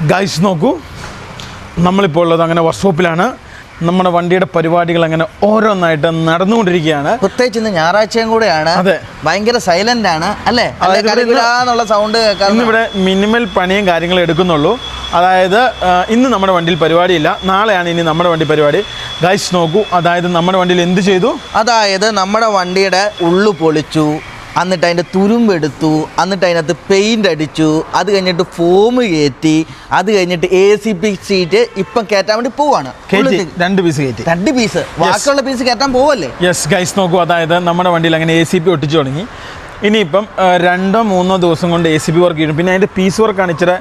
Guys നോക്കൂ. നമ്മളിപ്പോൾ ഉള്ളത് അങ്ങനെ വർക്ക്ഷോപ്പിലാണ് നമ്മുടെ വണ്ടിയുടെ പരിപാടികൾ അങ്ങനെ ഓരോന്നായിട്ട് നടന്നുകൊണ്ടിരിക്കുകയാണ്. പ്രത്യേകിച്ച് ഇന്ന് ഞായറാഴ്ചയും കൂടെയാണ്. അതെ. ഭയങ്കര സൈലന്റ് ആണ് അല്ലേ? ഇവിടെ സൗണ്ട് ഇന്നിവിടെ മിനിമൽ പണിയും കാര്യങ്ങളും എടുക്കുന്നുള്ളൂ. അതായത് ഇന്ന് നമ്മുടെ വണ്ടിയിൽ പരിപാടിയില്ല. നാളെയാണ് ഇനി നമ്മുടെ വണ്ടി പരിപാടി. ഗൈസ് നോക്കൂ. അതായത് നമ്മുടെ വണ്ടിയിൽ എന്ത് ചെയ്തു? അതായത് നമ്മുടെ വണ്ടിയുടെ ഉള്ളു പൊളിച്ചു. എന്നിട്ട് അതിന്റെ തുരുമ്പെടുത്തു എന്നിട്ട് അതിനകത്ത് പെയിന്റ് അടിച്ചു അത് കഴിഞ്ഞിട്ട് ഫോം കയറ്റി അത് കഴിഞ്ഞിട്ട് എ സി പി സീറ്റ് ഇപ്പം കയറ്റാൻ വേണ്ടി പോവാണ്. രണ്ട് പീസ് കയറ്റി. രണ്ട് പീസ് ബാക്കിയുള്ള പീസ് കയറ്റാൻ പോവല്ലേ? യെസ് ഗൈസ് നോക്കൂ അതായത് നമ്മുടെ വണ്ടിയിൽ അങ്ങനെ എ സി പി ഒട്ടിച്ചു തുടങ്ങി. ഇനിയിപ്പം രണ്ടോ മൂന്നോ ദിവസം കൊണ്ട് എ സി പി വർക്ക് ചെയ്യും. പിന്നെ അതിന്റെ പീസ് വർക്കാണ് ഇച്ചിരി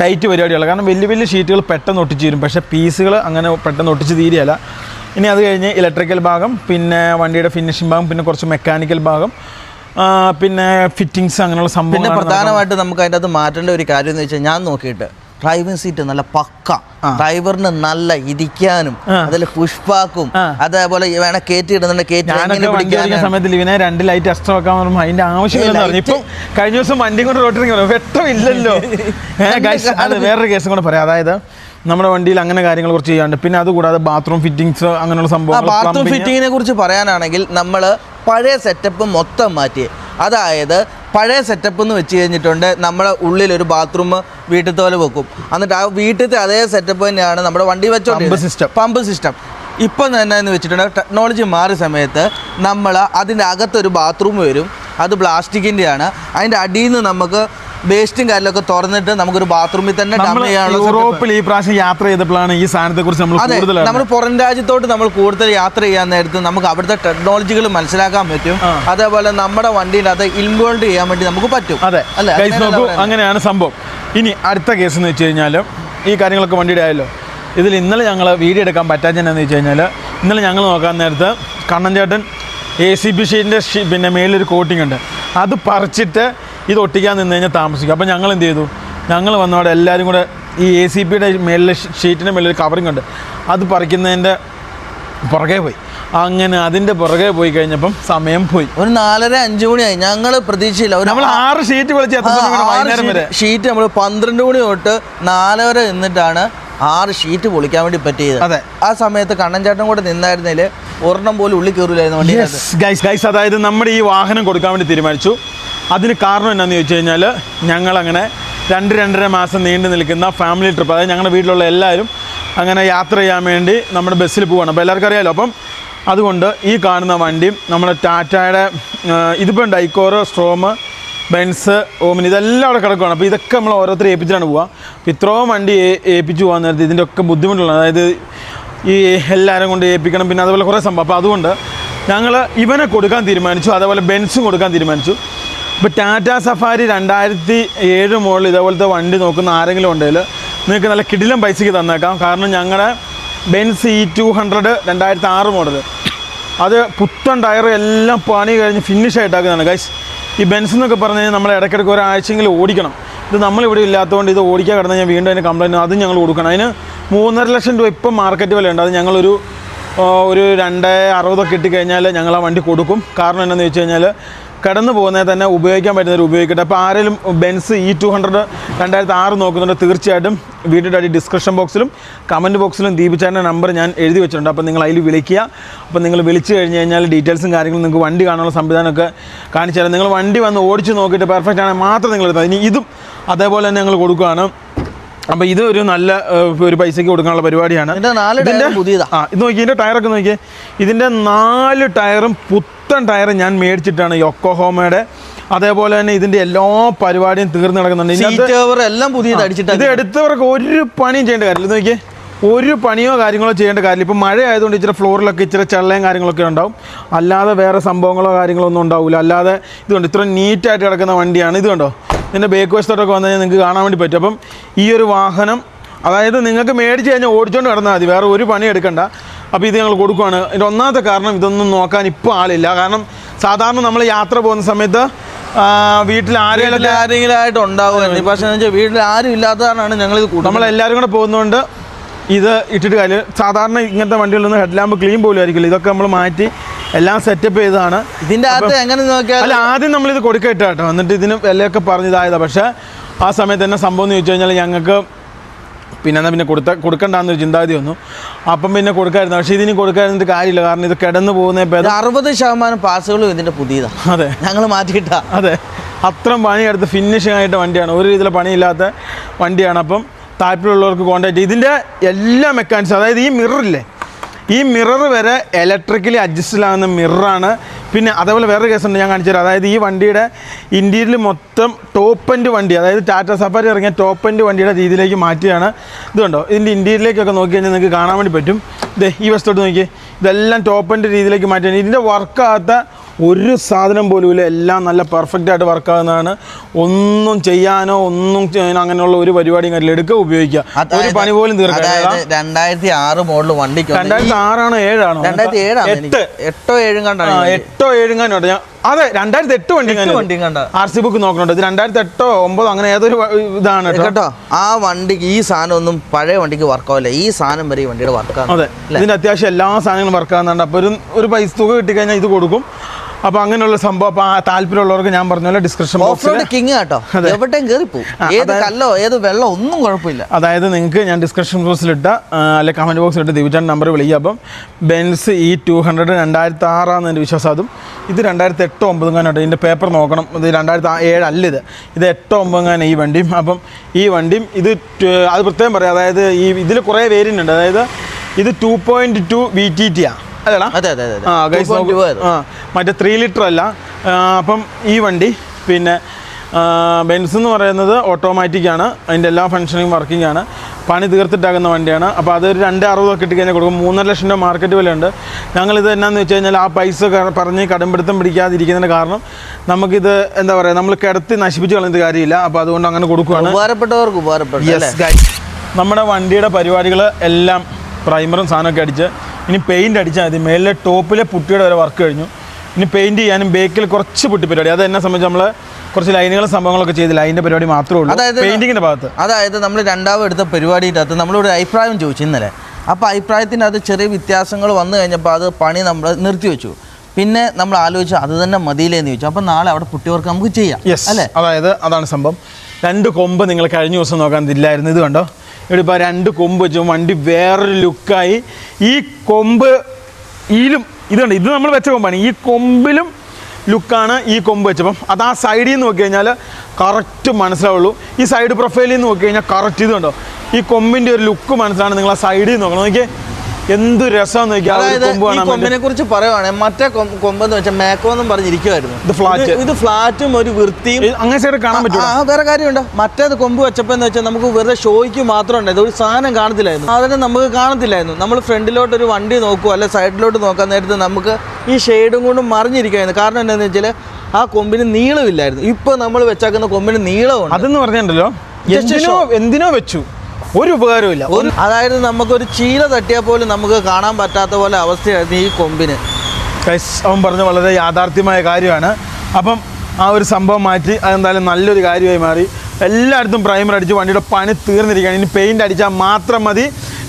ടൈറ്റ് പരിപാടികൾ കാരണം വലിയ വലിയ ഷീറ്റുകൾ പെട്ടെന്ന് ഒട്ടിച്ച് തരും. പക്ഷേ പീസുകൾ അങ്ങനെ പെട്ടെന്ന് ഒട്ടിച്ച് തീരെയല്ല ഇനി അത് കഴിഞ്ഞ് ഇലക്ട്രിക്കൽ ഭാഗം പിന്നെ വണ്ടിയുടെ ഫിനിഷിംഗ് ഭാഗം പിന്നെ കുറച്ച് മെക്കാനിക്കൽ ഭാഗം. പിന്നെ ഫിറ്റിങ്സ് അങ്ങനെയുള്ള സംഭവം പിന്നെ പ്രധാനമായിട്ട് നമുക്ക് അതിന്റെ അത് മാറ്റേണ്ട ഒരു കാര്യം എന്ന് വെച്ചാൽ ഞാൻ നോക്കിയിട്ട് ഡ്രൈവിംഗ് സീറ്റ് നല്ല പക്ക. ഡ്രൈവറിന് നല്ല ഇരിക്കാനും അതിലെ അതിൽ പുഷ്പാക്കും. അതേപോലെ വേണേ കയറ്റി ഇടുന്നുണ്ട് കയറ്റി? സമയത്ത് ഇവനെ രണ്ട് ലൈറ്റ് എക്സ്ട്രാ വെക്കാൻ പറയുമ്പോൾ അതിന്റെ ആവശ്യമില്ലെന്ന് പറഞ്ഞു. ഇപ്പം കഴിഞ്ഞ ദിവസം വണ്ടി കൊണ്ട് റോട്ടിങ് വെട്ടമില്ലല്ലോ. അത് വേറൊരു കേസും കൂടെ പറയാം. അതായത് നമ്മുടെ വണ്ടിയിൽ അങ്ങനെ കാര്യങ്ങൾ കുറച്ച് ചെയ്യാണ്ട്. പിന്നെ അതുകൂടാതെ ബാത്റൂം ഫിറ്റിംഗ്സ് അങ്ങനെയുള്ള സംഭവം ബാത്റൂം. ഫിറ്റിങ്ങിനെ കുറിച്ച് പറയാനാണെങ്കിൽ നമ്മൾ പഴയ സെറ്റപ്പ് മൊത്തം മാറ്റി. അതായത് പഴയ സെറ്റപ്പ് എന്ന് വെച്ച് കഴിഞ്ഞിട്ടുണ്ട് നമ്മുടെ ഉള്ളിൽ ഒരു ബാത്റൂം വീട്ടിൽ പോലെ വെക്കും. എന്നിട്ട് ആ വീട്ടിലത്തെ അതേ സെറ്റപ്പ് തന്നെയാണ് നമ്മുടെ വണ്ടി വെച്ചോണ്ട് സിസ്റ്റം പമ്പ് സിസ്റ്റം ഇപ്പം തന്നെ എന്ന് വെച്ചിട്ടുണ്ടെങ്കിൽ ടെക്നോളജി മാറിയ സമയത്ത് നമ്മൾ അതിന്റെ അകത്തൊരു ബാത്റൂം വരും. അത് പ്ലാസ്റ്റിക്കിന്റെയാണ് അതിന്റെ അടിയിൽ നിന്ന് നമുക്ക് വേസ്റ്റും കാര്യങ്ങളൊക്കെ തുറന്നിട്ട് നമുക്കൊരു ബാത്റൂമിൽ തന്നെ ഡം ചെയ്യാനുള്ള യൂറോപ്പിൽ ഈ പ്രാവശ്യം യാത്ര ചെയ്തപ്പോഴാണ് ഈ സാധനത്തെ കുറിച്ച് നമ്മൾ അതെ നമ്മൾ പുറം രാജ്യത്തോട്ട് നമ്മൾ കൂടുതൽ യാത്ര ചെയ്യാൻ നേരത്ത് നമുക്ക് അവിടുത്തെ ടെക്നോളജികൾ മനസ്സിലാക്കാൻ പറ്റും. അതേപോലെ നമ്മുടെ വണ്ടിയിൽ അത് ഇൻവോൾവ് ചെയ്യാൻ വേണ്ടി നമുക്ക് പറ്റും. അതെ. അങ്ങനെയാണ് സംഭവം. ഇനി അടുത്ത കേസ് എന്ന് വെച്ച് കഴിഞ്ഞാൽ ഈ കാര്യങ്ങളൊക്കെ വണ്ടിയുടെ ആയല്ലോ. ഇതിൽ ഇന്നലെ ഞങ്ങൾ വീഡിയോ എടുക്കാൻ പറ്റാത്തതെന്ന് വെച്ച് കഴിഞ്ഞാൽ ഇന്നലെ ഞങ്ങൾ നോക്കാൻ നേരത്ത് കണ്ണൻ ചേട്ടൻ എ സി ബി ഷീറ്റിന്റെ പിന്നെ മേലൊരു കോട്ടിംഗ് ഉണ്ട്. അത് പറിച്ചിട്ട് ഇത് ഒട്ടിക്കാൻ നിന്ന് കഴിഞ്ഞാൽ താമസിക്കും. അപ്പോൾ ഞങ്ങൾ എന്ത് ചെയ്തു? ഞങ്ങൾ വന്നവിടെ എല്ലാവരും കൂടെ ഈ എ സി പിയുടെ മേളിലെ ഷീറ്റിന്റെ മേളിൽ കവറിങ് ഉണ്ട്. അത് പറിക്കുന്നതിന്റെ പുറകെ പോയി. അങ്ങനെ അതിന്റെ പുറകെ പോയി കഴിഞ്ഞപ്പം സമയം പോയി. ഒരു നാലര അഞ്ചു മണിയായി ഞങ്ങൾ പ്രതീക്ഷയില്ല. നമ്മൾ ആറ് ഷീറ്റ് വിളിച്ച് വൈകുന്നേരം വരെ? ഷീറ്റ് നമ്മൾ പന്ത്രണ്ട് മണി തൊട്ട് നാലര നിന്നിട്ടാണ് ആറ് ഷീറ്റ് പൊളിക്കാൻ വേണ്ടി പറ്റിയത്. അതെ. ആ സമയത്ത് കണ്ണൻ ചേട്ടൻ കൂടെ നിന്നായിരുന്നതിൽ ഒരെണ്ണം പോലും ഉള്ളിൽ കയറില്ലായിരുന്നു വണ്ടി ഗൈസ് ഗൈസ് അതായത് നമ്മുടെ ഈ വാഹനം കൊടുക്കാൻ വേണ്ടി തീരുമാനിച്ചു. അതിന് കാരണം എന്നാന്ന് ചോദിച്ചു കഴിഞ്ഞാൽ ഞങ്ങളങ്ങനെ രണ്ട് രണ്ടര മാസം നീണ്ടു നിൽക്കുന്ന ഫാമിലി ട്രിപ്പ് അതായത് ഞങ്ങളുടെ വീട്ടിലുള്ള എല്ലാവരും അങ്ങനെ യാത്ര ചെയ്യാൻ വേണ്ടി നമ്മുടെ ബസ്സിൽ പോവുകയാണ് അപ്പോൾ എല്ലാവർക്കും അറിയാമല്ലോ അപ്പം അതുകൊണ്ട് ഈ കാണുന്ന വണ്ടിയും നമ്മുടെ ടാറ്റയുടെ ഇതിപ്പോൾ ഇതിപ്പം ഡൈക്കോറ് സ്ട്രോമ് ബെൻസ് ഓമിനി ഇതെല്ലാം അവിടെ കിടക്കുകയാണ് അപ്പോൾ ഇതൊക്കെ നമ്മൾ ഓരോരുത്തരെ ഏൽപ്പിച്ചാണ് പോവുക അപ്പോൾ ഇത്രയും വണ്ടി ഏൽപ്പിച്ച് പോകാൻ നേരത്തെ ഇതിന്റെ ഒക്കെ അതായത് ഈ എല്ലാവരും കൊണ്ട് ഏൽപ്പിക്കണം പിന്നെ അതുപോലെ കുറേ സംഭവം. അപ്പോൾ അതുകൊണ്ട് ഞങ്ങൾ ഇവനെ കൊടുക്കാൻ തീരുമാനിച്ചു അതേപോലെ ബെൻസും കൊടുക്കാൻ തീരുമാനിച്ചു. ഇപ്പോൾ ടാറ്റ സഫാരി രണ്ടായിരത്തി ഏഴ് മുകളിൽ ഇതേപോലത്തെ വണ്ടി നോക്കുന്ന ആരെങ്കിലും ഉണ്ടെങ്കിൽ നിങ്ങൾക്ക് നല്ല കിടിലം പൈസയ്ക്ക് തന്നേക്കാം. കാരണം ഞങ്ങളുടെ ബെൻസ് ഇ ടു ഹൺഡ്രഡ് രണ്ടായിരത്തി ആറ് മോഡൽ അത് പുത്തൻ ടയർ എല്ലാം പണി കഴിഞ്ഞ് ഫിനിഷ് ആയിട്ടാക്കുന്നതാണ്. ഗൈസ് ഈ ബെൻസ് എന്നൊക്കെ പറഞ്ഞു കഴിഞ്ഞാൽ നമ്മൾ ഇടയ്ക്കിടയ്ക്ക് ഒരാഴ്ചയെങ്കിലും ഓടിക്കണം. ഇത് നമ്മളിവിടെ ഇല്ലാത്തതുകൊണ്ട് ഇത് ഓടിക്കാൻ കിടന്ന് ഞാൻ വീണ്ടും അതിന് കംപ്ലയിന്റ് അതും ഞങ്ങൾ കൊടുക്കണം. അതിന് മൂന്നര ലക്ഷം രൂപ ഇപ്പം മാർക്കറ്റ് വിലയുണ്ട്. അത് ഞങ്ങളൊരു ഒരു രണ്ട് അറുപതൊക്കെ കിട്ടിക്കഴിഞ്ഞാൽ ഞങ്ങൾ ആ വണ്ടി കൊടുക്കും. കാരണം എന്താണെന്ന് വെച്ച് കഴിഞ്ഞാൽ കടന്നു പോകുന്നത് തന്നെ ഉപയോഗിക്കാൻ പറ്റുന്നവർ ഉപയോഗിക്കട്ടെ അപ്പോൾ ആരെങ്കിലും ബെൻസ് ഇ ടു ഹൺഡ്രഡ് രണ്ടായിരത്തി ആറ് നോക്കുന്നുണ്ട് തീർച്ചയായിട്ടും. വീഡിയോയുടെ അടി ഡിസ്ക്രിപ്ഷൻ ബോക്സിലും കമന്റ് ബോക്സിലും ദീപിച്ചാന്റെ നമ്പർ ഞാൻ എഴുതി വെച്ചിട്ടുണ്ട്. അപ്പോൾ നിങ്ങൾ അതിൽ വിളിക്കുക. അപ്പോൾ നിങ്ങൾ വിളിച്ചു കഴിഞ്ഞ് കഴിഞ്ഞാൽ ഡീറ്റെയിൽസും കാര്യങ്ങളും നിങ്ങൾക്ക് വണ്ടി കാണാനുള്ള സംവിധാനമൊക്കെ കാണിച്ചു തരാം. നിങ്ങൾ വണ്ടി വന്ന് ഓടിച്ച് നോക്കിയിട്ട് പെർഫെക്റ്റ് ആണെങ്കിൽ മാത്രം നിങ്ങൾ എടുത്താൽ ഇനി ഇതും അതേപോലെ തന്നെ ഞങ്ങൾ കൊടുക്കുകയാണ്. അപ്പോൾ ഇത് ഒരു നല്ല ഒരു പൈസയ്ക്ക് കൊടുക്കാനുള്ള പരിപാടിയാണ്. പുതിയതാ. ആ ഇത് നോക്കി ഇതിന്റെ ടയറൊക്കെ നോക്കിയേ. ഇതിന്റെ നാല് ടയറും പുത്തൻ ടയർ ഞാൻ മേടിച്ചിട്ടാണ് യൊക്കോഹോമയുടെ. അതേപോലെ തന്നെ ഇതിന്റെ എല്ലാ പരിപാടിയും തീർന്നു നടക്കുന്നുണ്ട് എല്ലാം പുതിയത് അടിച്ചിട്ട് ഇത് എടുത്തവർക്ക് ഒരു പണിയും ചെയ്യേണ്ട കാര്യമില്ല. ഇത് നോക്കിയേ ഒരു പണിയോ കാര്യങ്ങളോ ചെയ്യേണ്ട കാര്യമില്ല. ഇപ്പം മഴ ആയതുകൊണ്ട് ഇച്ചിരി ഫ്ലോറിലൊക്കെ ഇച്ചിരി ചള്ളയും കാര്യങ്ങളൊക്കെ ഉണ്ടാവും. അല്ലാതെ വേറെ സംഭവങ്ങളോ കാര്യങ്ങളോ ഒന്നും ഉണ്ടാവില്ല അല്ലാതെ ഇതുകൊണ്ട് ഇത്ര നീറ്റായിട്ട് കിടക്കുന്ന വണ്ടിയാണ്. ഇത് കണ്ടോ ഇതിന്റെ ബേക്ക് വശത്തോട്ടൊക്കെ വന്നു കഴിഞ്ഞാൽ നിങ്ങൾക്ക് കാണാൻ വേണ്ടി പറ്റും. അപ്പം ഈ ഒരു വാഹനം അതായത് നിങ്ങൾക്ക് മേടിച്ച് കഴിഞ്ഞാൽ ഓടിച്ചുകൊണ്ട് കിടന്നാൽ മതി. വേറെ ഒരു പണി എടുക്കണ്ട. അപ്പോൾ ഇത് ഞങ്ങൾ കൊടുക്കുവാണ്. അതിന്റെ ഒന്നാമത്തെ കാരണം ഇതൊന്നും നോക്കാൻ ഇപ്പോൾ ആളില്ല. കാരണം സാധാരണ നമ്മൾ യാത്ര പോകുന്ന സമയത്ത് വീട്ടിൽ ആരെങ്കിലും ആരെങ്കിലും ആയിട്ട് ഉണ്ടാവുമായിരുന്നു. പക്ഷേ എന്ന് വെച്ചാൽ വീട്ടിൽ ആരും ഇല്ലാത്തതാണ് ഞങ്ങൾ ഇത് കൂടുന്നത് നമ്മളെല്ലാവരും കൂടെ പോകുന്നതുകൊണ്ട് ഇത് ഇട്ടിട്ട് കാര്യം സാധാരണ ഇങ്ങനത്തെ വണ്ടികളൊന്നും ഹെഡ് ലാമ്പ് ക്ലീൻ പോലും ആയിരിക്കില്ല. ഇതൊക്കെ നമ്മൾ മാറ്റി എല്ലാം സെറ്റപ്പ് ചെയ്തതാണ്. ഇതിന്റെ അകത്ത് എങ്ങനെ നോക്കിയാൽ അല്ല ആദ്യം നമ്മളിത് കൊടുക്കട്ടെ കേട്ടോ. എന്നിട്ട് ഇതിന് വിലയൊക്കെ പറഞ്ഞതായതാണ് പക്ഷേ ആ സമയത്ത് തന്നെ സംഭവം എന്ന് ചോദിച്ചു കഴിഞ്ഞാൽ ഞങ്ങൾക്ക് പിന്നെ എന്നാൽ പിന്നെ കൊടുത്ത കൊടുക്കണ്ടെന്നൊരു ചിന്താഗതി വന്നു. അപ്പം പിന്നെ കൊടുക്കായിരുന്നു. പക്ഷേ ഇതിന് കൊടുക്കാതിരുന്നിട്ട് കാര്യമില്ല. കാരണം ഇത് കിടന്നു പോകുന്ന അറുപത് ശതമാനം പാസുകളും ഇതിന്റെ പുതിയതാണ് അതെ. ഞങ്ങൾ മാറ്റിയിട്ടാ. അതെ. അത്രയും പണിയെടുത്ത് ഫിനിഷിംഗ് ആയിട്ട് വണ്ടിയാണ്. ഒരു രീതിയിലെ പണിയില്ലാത്ത വണ്ടിയാണ്. അപ്പം താല്പര്യമുള്ളവർക്ക് കോൺടാക്ട് ഇതിന്റെ എല്ലാ മെക്കാനിക്സും അതായത് ഈ മിററില്ലേ ഈ മിറർ വരെ ഇലക്ട്രിക്കലി അഡ്ജസ്റ്റഡ് ആകുന്ന മിററാണ് പിന്നെ അതേപോലെ വേറൊരു കേസുണ്ട് ഞാൻ കാണിച്ചു തരാം. അതായത് ഈ വണ്ടിയുടെ ഇന്റീരിയൽ മൊത്തം ടോപ്പ് എൻഡ് വണ്ടി അതായത് ടാറ്റ സഫാരി ഇറങ്ങിയ ടോപ്പ് എൻഡ് വണ്ടിയുടെ രീതിയിലേക്ക് മാറ്റിയാണ് ഇതുണ്ടോ ഇതിന്റെ ഇന്റീരിയലേക്കൊക്കെ നോക്കി കഴിഞ്ഞാൽ നിങ്ങൾക്ക് കാണാൻ വേണ്ടി പറ്റും. ഇതേ ഈ വശത്തോട്ട് നോക്കി ഇതെല്ലാം ടോപ്പ് എൻഡ് രീതിയിലേക്ക് മാറ്റിയാണ് ഇതിന്റെ വർക്കാകാത്ത ഒരു സാധനം പോലും ഇല്ല. എല്ലാം നല്ല പെർഫെക്റ്റ് ആയിട്ട് വർക്ക് ആകുന്നതാണ് ഒന്നും ചെയ്യാനോ ഒന്നും ചെയ്യാനോ അങ്ങനെയുള്ള ഒരു പരിപാടിയും കാര്യമില്ല. എടുക്കുക ഉപയോഗിക്കുക. ഒരു പണി പോലും അതായത് രണ്ടായിരത്തി ആറ് മോഡൽ വണ്ടിക്ക് രണ്ടായിരത്തി ആറാണോ ഏഴാണോ. രണ്ടായിരത്തി ഏഴാണ് എട്ട് ഏഴും കണ്ടാണ് എട്ടോ ഏഴും ഞാൻ അതെ രണ്ടായിരത്തി എട്ട് വണ്ടി വണ്ടി വണ്ടിയും കണ്ട. ആർ സി ബുക്ക് നോക്കണുണ്ട്. ഇത് രണ്ടായിരത്തി എട്ടോ ഒമ്പതോ അങ്ങനെ ഏതൊരു ഇതാണ് കേട്ടോ. ആ വണ്ടിക്ക് ഈ സാധനം ഒന്നും പഴയ വണ്ടിക്ക് വർക്കാവില്ല ഈ സാധനം വരെ ഈ വണ്ടിയുടെ വർക്കാണ് അതെ ഇതിന്റെ അത്യാവശ്യം എല്ലാ സാധനങ്ങളും വർക്ക് ആകുന്നുണ്ട് അപ്പോൾ ഒരു ഒരു പൈസ തുക കിട്ടിക്കഴിഞ്ഞാൽ ഇത് കൊടുക്കും. അപ്പോൾ അങ്ങനെയുള്ള സംഭവം അപ്പോൾ ആ താല്പര്യമുള്ളവർക്ക് ഞാൻ പറഞ്ഞ പോലെ ഡിസ്ക്രിപ്ഷൻ ബോക്സിൽ കിങ് കേട്ടോ എവിടെയും കയറി പോകും ആ, ഏത് കല്ലോ ഏത് വെള്ളം ഒന്നും കുഴപ്പമില്ല. അതായത് നിങ്ങൾക്ക് ഞാൻ ഡിസ്ക്രിപ്ഷൻ ബോക്സിൽ ബോക്സിലിട്ട അല്ലെ ബോക്സിൽ ബോക്സിലിട്ട് ദിവചാൻ നമ്പർ വിളിക്കുക അപ്പം ബെൻസ് ഈ ടു ഹൺഡ്രഡ് രണ്ടായിരത്തി ആറാന്ന് എന്റെ വിശ്വാസം. അതും ഇത് രണ്ടായിരത്തി എട്ടോ ഒമ്പതും കാനായിട്ട് ഇതിന്റെ പേപ്പർ നോക്കണം. ഇത് രണ്ടായിരത്തി ഏഴ് അല്ല ഇത്. ഇത് എട്ടോ ഒമ്പതും കാനം ഈ വണ്ടിയും. അപ്പം ഈ വണ്ടിയും ഇത് അത് പ്രത്യേകം പറയാം. അതായത് ഈ ഇതിൽ കുറേ വേരിയന്റ് ഉണ്ട്. അതായത് ഇത് two point two V T T ആ. അല്ലടാ അതെ അതെ അതെ ആ ഗൈസ് 2.2 അത്. ആ മറ്റേ ത്രീ ലിറ്റർ അല്ല. അപ്പം ഈ വണ്ടി പിന്നെ ബെൻസ് എന്ന് പറയുന്നത് ഓട്ടോമാറ്റിക് ആണ്. അതിന്റെ എല്ലാ ഫങ്ഷനിങ് വർക്കിംഗ് ആണ്. പണി തീർത്തിട്ടാകുന്ന വണ്ടിയാണ്. അപ്പോൾ അതൊരു രണ്ട് അറുപതൊക്കെ കിട്ടിക്കഴിഞ്ഞാൽ കൊടുക്കും. മൂന്നര ലക്ഷം രൂപ മാർക്കറ്റ് വിലയുണ്ട്. ഞങ്ങളിത് എന്നാന്ന് വെച്ച് കഴിഞ്ഞാൽ ആ പൈസ പറഞ്ഞ് കടുംപിടുത്തം പിടിക്കാതിരിക്കുന്നതിന് കാരണം നമുക്കിത് എന്താ പറയുക നമ്മൾ കിടത്തി നശിപ്പിച്ച് കളയുന്നത് കാര്യമില്ല. അപ്പോൾ അതുകൊണ്ട് അങ്ങനെ കൊടുക്കുകയാണ് ഉപകാരപ്പെട്ടവർക്ക് ഉപകാരപ്പെട്ടു നമ്മുടെ വണ്ടിയുടെ പരിപാടികൾ എല്ലാം പ്രൈമറും സാധനമൊക്കെ അടിച്ച് ഇനി പെയിന്റ് അടിച്ചാൽ മതി. മേലിലെ ടോപ്പിലെ പുട്ടിയുടെ വരെ വർക്ക് കഴിഞ്ഞു. ഇനി പെയിന്റ് ചെയ്യാനും ബേക്കിൽ കുറച്ച് പുട്ടി പരിപാടി. അത് എന്നെ സംബന്ധിച്ച് നമ്മൾ കുറച്ച് ലൈനുകളും സംഭവങ്ങളൊക്കെ ചെയ്ത് അതിന്റെ പരിപാടി മാത്രമേ ഉള്ളൂ. അതായത് പെയിന്റിങ്ങിന്റെ ഭാഗത്ത്. അതായത് നമ്മൾ രണ്ടാമത് എടുത്ത പരിപാടിയുടെ അകത്ത് നമ്മളൊരു അഭിപ്രായം ചോദിച്ചു ഇന്നലെ. അപ്പോൾ അഭിപ്രായത്തിന്റെ അത് ചെറിയ വ്യത്യാസങ്ങൾ വന്നു കഴിഞ്ഞപ്പോൾ അത് പണി നമ്മൾ നിർത്തി വെച്ചു. പിന്നെ നമ്മൾ ആലോചിച്ചു അത് തന്നെ മതിയിലേന്ന് ചോദിച്ചു. അപ്പോൾ നാളെ അവിടെ പുട്ടിവർക്ക് നമുക്ക് ചെയ്യാം അല്ലേ? അതായത് അതാണ് സംഭവം. രണ്ട് കൊമ്പ് നിങ്ങൾ കഴിഞ്ഞ ദിവസം നോക്കാൻ ഇല്ലായിരുന്നു ഇത് കണ്ടോ? ഇവിടെ രണ്ട് കൊമ്പ് വെച്ചു വണ്ടി വേറൊരു ലുക്കായി. ഈ കൊമ്പ് ഇതിലും ഇതുണ്ട് ഇത് നമ്മൾ വെച്ച കൊമ്പാണ്. ഈ കൊമ്പിലും ലുക്കാണ് ഈ കൊമ്പ് വെച്ചപ്പം അത് ആ സൈഡിൽ നിന്ന് നോക്കി കഴിഞ്ഞാൽ കറക്റ്റ് മനസ്സിലാവുള്ളൂ. ഈ സൈഡ് പ്രൊഫൈലിൽ നിന്ന് നോക്കി കഴിഞ്ഞാൽ കറക്റ്റ് ഇതുണ്ടോ ഈ കൊമ്പിന്റെ ഒരു ലുക്ക് മനസ്സിലാണ് നിങ്ങൾ ആ സൈഡിൽ നിന്ന് നോക്കണം നോക്കിയേ എന്ത് രസം അതായത് ഈ കൊമ്പിനെ കുറിച്ച് പറയുവാണെങ്കിൽ മറ്റേ കൊമ്പ് കൊമ്പെന്ന് വെച്ചാൽ മേക്കോ എന്നും പറഞ്ഞിരിക്കുമായിരുന്നു ഇത് ഫ്ലാറ്റ്. ഇത് ഫ്ലാറ്റും ഒരു വൃത്തിയും അങ്ങനെ സൈഡ് കാണാൻ പറ്റും ആ വേറെ കാര്യമുണ്ട്? മറ്റേത് കൊമ്പ് വെച്ചപ്പോൾ എന്ന് വെച്ചാൽ നമുക്ക് വെറുതെ ഷോയ്ക്ക് മാത്രം ഉണ്ടായത് ഒരു സാധനം കാണത്തില്ലായിരുന്നു. അതിന് നമുക്ക് കാണത്തില്ലായിരുന്നു. നമ്മൾ ഫ്രണ്ടിലോട്ട് ഒരു വണ്ടി നോക്കുക അല്ലെ സൈഡിലോട്ട് നോക്കാൻ നേരത്ത് നമുക്ക് ഈ ഷെയ്ഡും കൊണ്ടും മറിഞ്ഞിരിക്കുമായിരുന്നു കാരണം എന്താണെന്ന് വെച്ചാൽ ആ കൊമ്പിന് നീളമില്ലായിരുന്നു. ഇപ്പോൾ നമ്മൾ വെച്ചാക്കുന്ന കൊമ്പിന് നീളമുണ്ട് അതെന്ന് പറഞ്ഞിട്ടുണ്ടല്ലോ. എന്തിനോ വെച്ചു. ഒരു ഉപകാരവും ഇല്ല. അതായത് നമുക്കൊരു ചീല തട്ടിയാൽ പോലും നമുക്ക് കാണാൻ പറ്റാത്ത പോലെ അവസ്ഥയായിരുന്നു ഈ കൊമ്പിന്. കൈസ് അവൻ പറഞ്ഞ വളരെ യാഥാർത്ഥ്യമായ കാര്യമാണ്. അപ്പം ആ ഒരു സംഭവം മാറ്റി അതെന്തായാലും നല്ലൊരു കാര്യമായി മാറി. എല്ലായിടത്തും പ്രൈമർ അടിച്ച് വണ്ടിയുടെ പണി തീർന്നിരിക്കുകയാണ്. ഇനി പെയിന്റ് അടിച്ചാൽ മാത്രം മതി.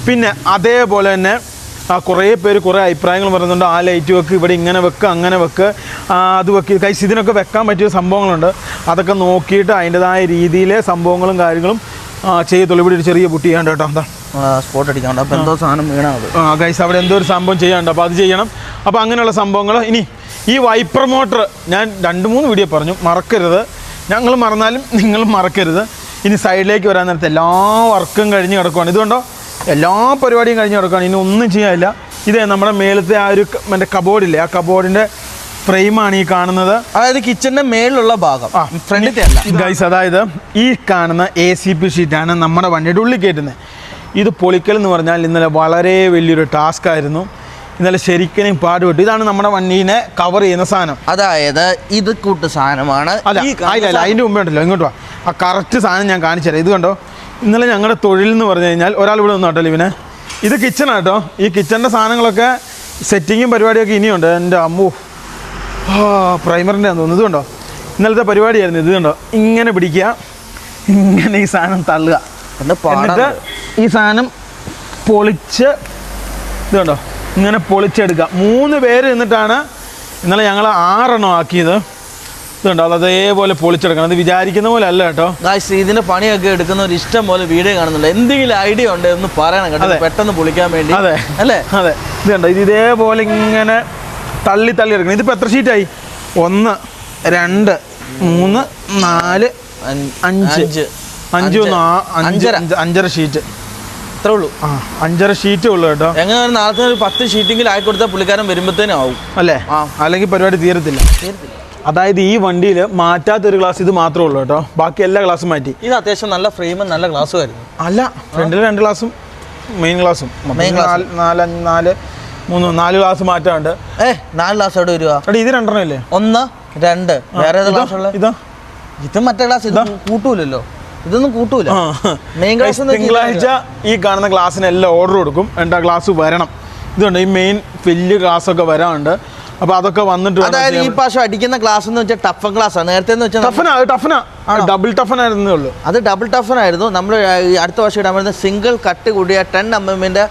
പിന്നെ അതേപോലെ തന്നെ ആ കുറേ പേര് കുറേ അഭിപ്രായങ്ങൾ പറയുന്നുണ്ട്. ആ ലൈറ്റ് വെക്ക് ഇവിടെ ഇങ്ങനെ വെക്ക് അങ്ങനെ വെക്ക്. അത് വെക്ക്. കൈസ് ഇതിനൊക്കെ വെക്കാൻ പറ്റിയ സംഭവങ്ങളുണ്ട്. അതൊക്കെ നോക്കിയിട്ട് അതിന്റെതായ രീതിയിലെ സംഭവങ്ങളും കാര്യങ്ങളും ആ, ചെയ്യത്തുള്ളൂ. ഇവിടെ ഒരു ചെറിയ പുട്ടി ചെയ്യാണ്ട് കേട്ടോ. എന്താ സ്പോട്ട് അടിക്കാണ്ട് അപ്പോൾ എന്തോ സാധനം വീണത് ആ ഗൈസ് അവിടെ എന്തോ ഒരു സംഭവം ചെയ്യാണ്ട് അപ്പോൾ അത് ചെയ്യണം. അപ്പോൾ അങ്ങനെയുള്ള സംഭവങ്ങൾ ഇനി ഈ വൈപ്പർ മോട്ടർ ഞാൻ രണ്ട് മൂന്ന് വീഡിയോ പറഞ്ഞു. മറക്കരുത്. ഞങ്ങൾ മറന്നാലും നിങ്ങൾ മറക്കരുത്. ഇനി സൈഡിലേക്ക് വരാൻ നേരത്തെ എല്ലാ വർക്കും കഴിഞ്ഞ് കിടക്കുവാണ്. ഇതുകൊണ്ടോ എല്ലാ പരിപാടിയും കഴിഞ്ഞ് കിടക്കുവാണ്. ഇനി ഒന്നും ചെയ്യാനില്ല. ഇതേ നമ്മുടെ മേലത്തെ ആ ഒരു മറ്റേ കബോർഡില്ലേ ആ കബോർഡിന്റെ ഫ്രെയിമാണ് ഈ കാണുന്നത്. അതായത് കിച്ചന്റെ മേളിലുള്ള ഭാഗം. ആ. അല്ല ഗൈസ് അതായത് ഈ കാണുന്ന എ സി പി ഷീറ്റാണ് നമ്മുടെ വണ്ടിയുടെ ഉള്ളിൽ കയറ്റുന്നത്. ഇത് പൊളിക്കൽ എന്ന് പറഞ്ഞാൽ ഇന്നലെ വളരെ വലിയൊരു ടാസ്ക് ആയിരുന്നു. ഇന്നലെ ശരിക്കും പാടുപെട്ടു. ഇതാണ് നമ്മുടെ വണ്ടീനെ കവർ ചെയ്യുന്ന സാധനം. അതായത് ഇത് കൂട്ട് സാധനമാണ്. അല്ല അതിന്റെ മുമ്പേ ഉണ്ടല്ലോ. ഇങ്ങോട്ട് വാ. ആ കറക്റ്റ് സാധനം ഞാൻ കാണിച്ചു തരാം. ഇത് കണ്ടോ? ഇന്നലെ ഞങ്ങളുടെ തൊഴിൽ എന്ന് പറഞ്ഞു കഴിഞ്ഞാൽ ഒരാൾ ഇവിടെ നിന്നോട്ടോ ഇവനെ ഇത് കിച്ചണാട്ടോ ഈ കിച്ചണിന്റെ സാധനങ്ങളൊക്കെ സെറ്റിങ്ങും പരിപാടിയൊക്കെ ഇനിയുണ്ട്. എന്റെ അമ്മൂ. പ്രൈമറിന്റെ തോന്നുന്നു. ഇതുകൊണ്ടോ കണ്ടോ? ഇന്നലത്തെ പരിപാടിയായിരുന്നു. ഇത് കണ്ടോ? ഇങ്ങനെ പിടിക്കുക ഇങ്ങനെ ഈ സാധനം തള്ളുക. എന്നിട്ട് ഈ സാധനം പൊളിച്ച് ഇത് കണ്ടോ? ഇങ്ങനെ പൊളിച്ചെടുക്കുക. മൂന്ന് പേര് നിന്നിട്ടാണ് ഇന്നലെ ഞങ്ങൾ ആറെണ്ണം ആക്കിയത്. ഇതുണ്ടോ അത് അതേപോലെ പൊളിച്ചെടുക്കണം. അത് വിചാരിക്കുന്ന പോലെ അല്ല കേട്ടോ. ഇതിന് ഇതിന്റെ പണിയൊക്കെ എടുക്കുന്ന ഒരു ഇഷ്ടം പോലെ വീഡിയോ കാണുന്നുണ്ട്. എന്തെങ്കിലും ഐഡിയ ഉണ്ട്? എന്ന് പറയണം കേട്ടോ. പെട്ടെന്ന് പൊളിക്കാൻ വേണ്ടി. അതെ. അല്ലേ? അതെ. ഇത് കണ്ടോ? ഇത് ഇതേപോലെ ഇങ്ങനെ തള്ളി തള്ളി എടുക്കണം. ഇതിപ്പോൾ എത്ര ഷീറ്റായി ഒന്ന് രണ്ട് മൂന്ന് നാല് അഞ്ച്. അഞ്ച്. അഞ്ചര. അഞ്ച് അഞ്ചര ഷീറ്റ് അത്രേ ഉള്ളൂ. ആ അഞ്ചര ഷീറ്റേ ഉള്ളൂ കേട്ടോ. എങ്ങനെ ഒരു നാളത്തെ ഒരു പത്ത് ഷീറ്റിംഗിൽ ആയി കൊടുത്താൽ പുള്ളിക്കാരൻ വരുമ്പോഴത്തേനും ആവും. അല്ലേ? ആ. അല്ലെങ്കിൽ പരിപാടി തീരത്തില്ല. അതായത് ഈ വണ്ടിയിൽ മാറ്റാത്തൊരു ഗ്ലാസ് ഇത് മാത്രമേ ഉള്ളൂ കേട്ടോ. ബാക്കി എല്ലാ ഗ്ലാസും മാറ്റി. ഇത് അത്യാവശ്യം നല്ല ഫ്രെയിമും നല്ല ഗ്ലാസ്സും ആയിരുന്നു. അല്ല ഫ്രണ്ടിൽ രണ്ട് ഗ്ലാസും മെയിൻ ഗ്ലാസും. നാല് നാല് മൂന്ന് നാല് ഗ്ലാസ് മാറ്റാണ്ട് ഏ നാല് ഗ്ലാസ് എവിടെ വരുവാ. എടാ ഇത് രണ്ടെണ്ണം ഇല്ലേ? ഒന്ന് രണ്ട്. വേറെ ഏത് ഗ്ലാസ് ഉള്ളത് ഇതാ. ഇത് മറ്റേ ഗ്ലാസ് ഇത് കൂട്ടൂലല്ലോ. ഇതൊന്നും കൂട്ടൂല. മെയിൻ ഗ്ലാസ് തിങ്കളാഴ്ച ഈ കാണുന്ന ഗ്ലാസ്സിന് എല്ലാം ഓർഡർ കൊടുക്കും. എന്റെ ഗ്ലാസ് വരണം. ഇതുണ്ട് ഈ മെയിൻ വലിയ ഗ്ലാസ് ഒക്കെ വരാനുണ്ട്. അപ്പൊ അതൊക്കെ വന്നിട്ട് അതായത് ഈ. പ്രാവശ്യം അടിക്കുന്ന ഗ്ലാസ് എന്ന് വെച്ചാൽ ടഫൻ ഗ്ലാസ് ആണ് നേരത്തെ എന്ന് വെച്ചാൽ ടഫനാ അത് ടഫനാ ഡബിൾ ടഫനായിരുന്നേ ഉള്ളൂ. അത് ഡബിൾ ടഫൻ ആയിരുന്നു. നമ്മൾ അടുത്ത വർഷം ഇടാൻ വേണ്ടി സിംഗിൾ കട്ട് കൂടിയ ടെൻ എം എമ്മിന്റെ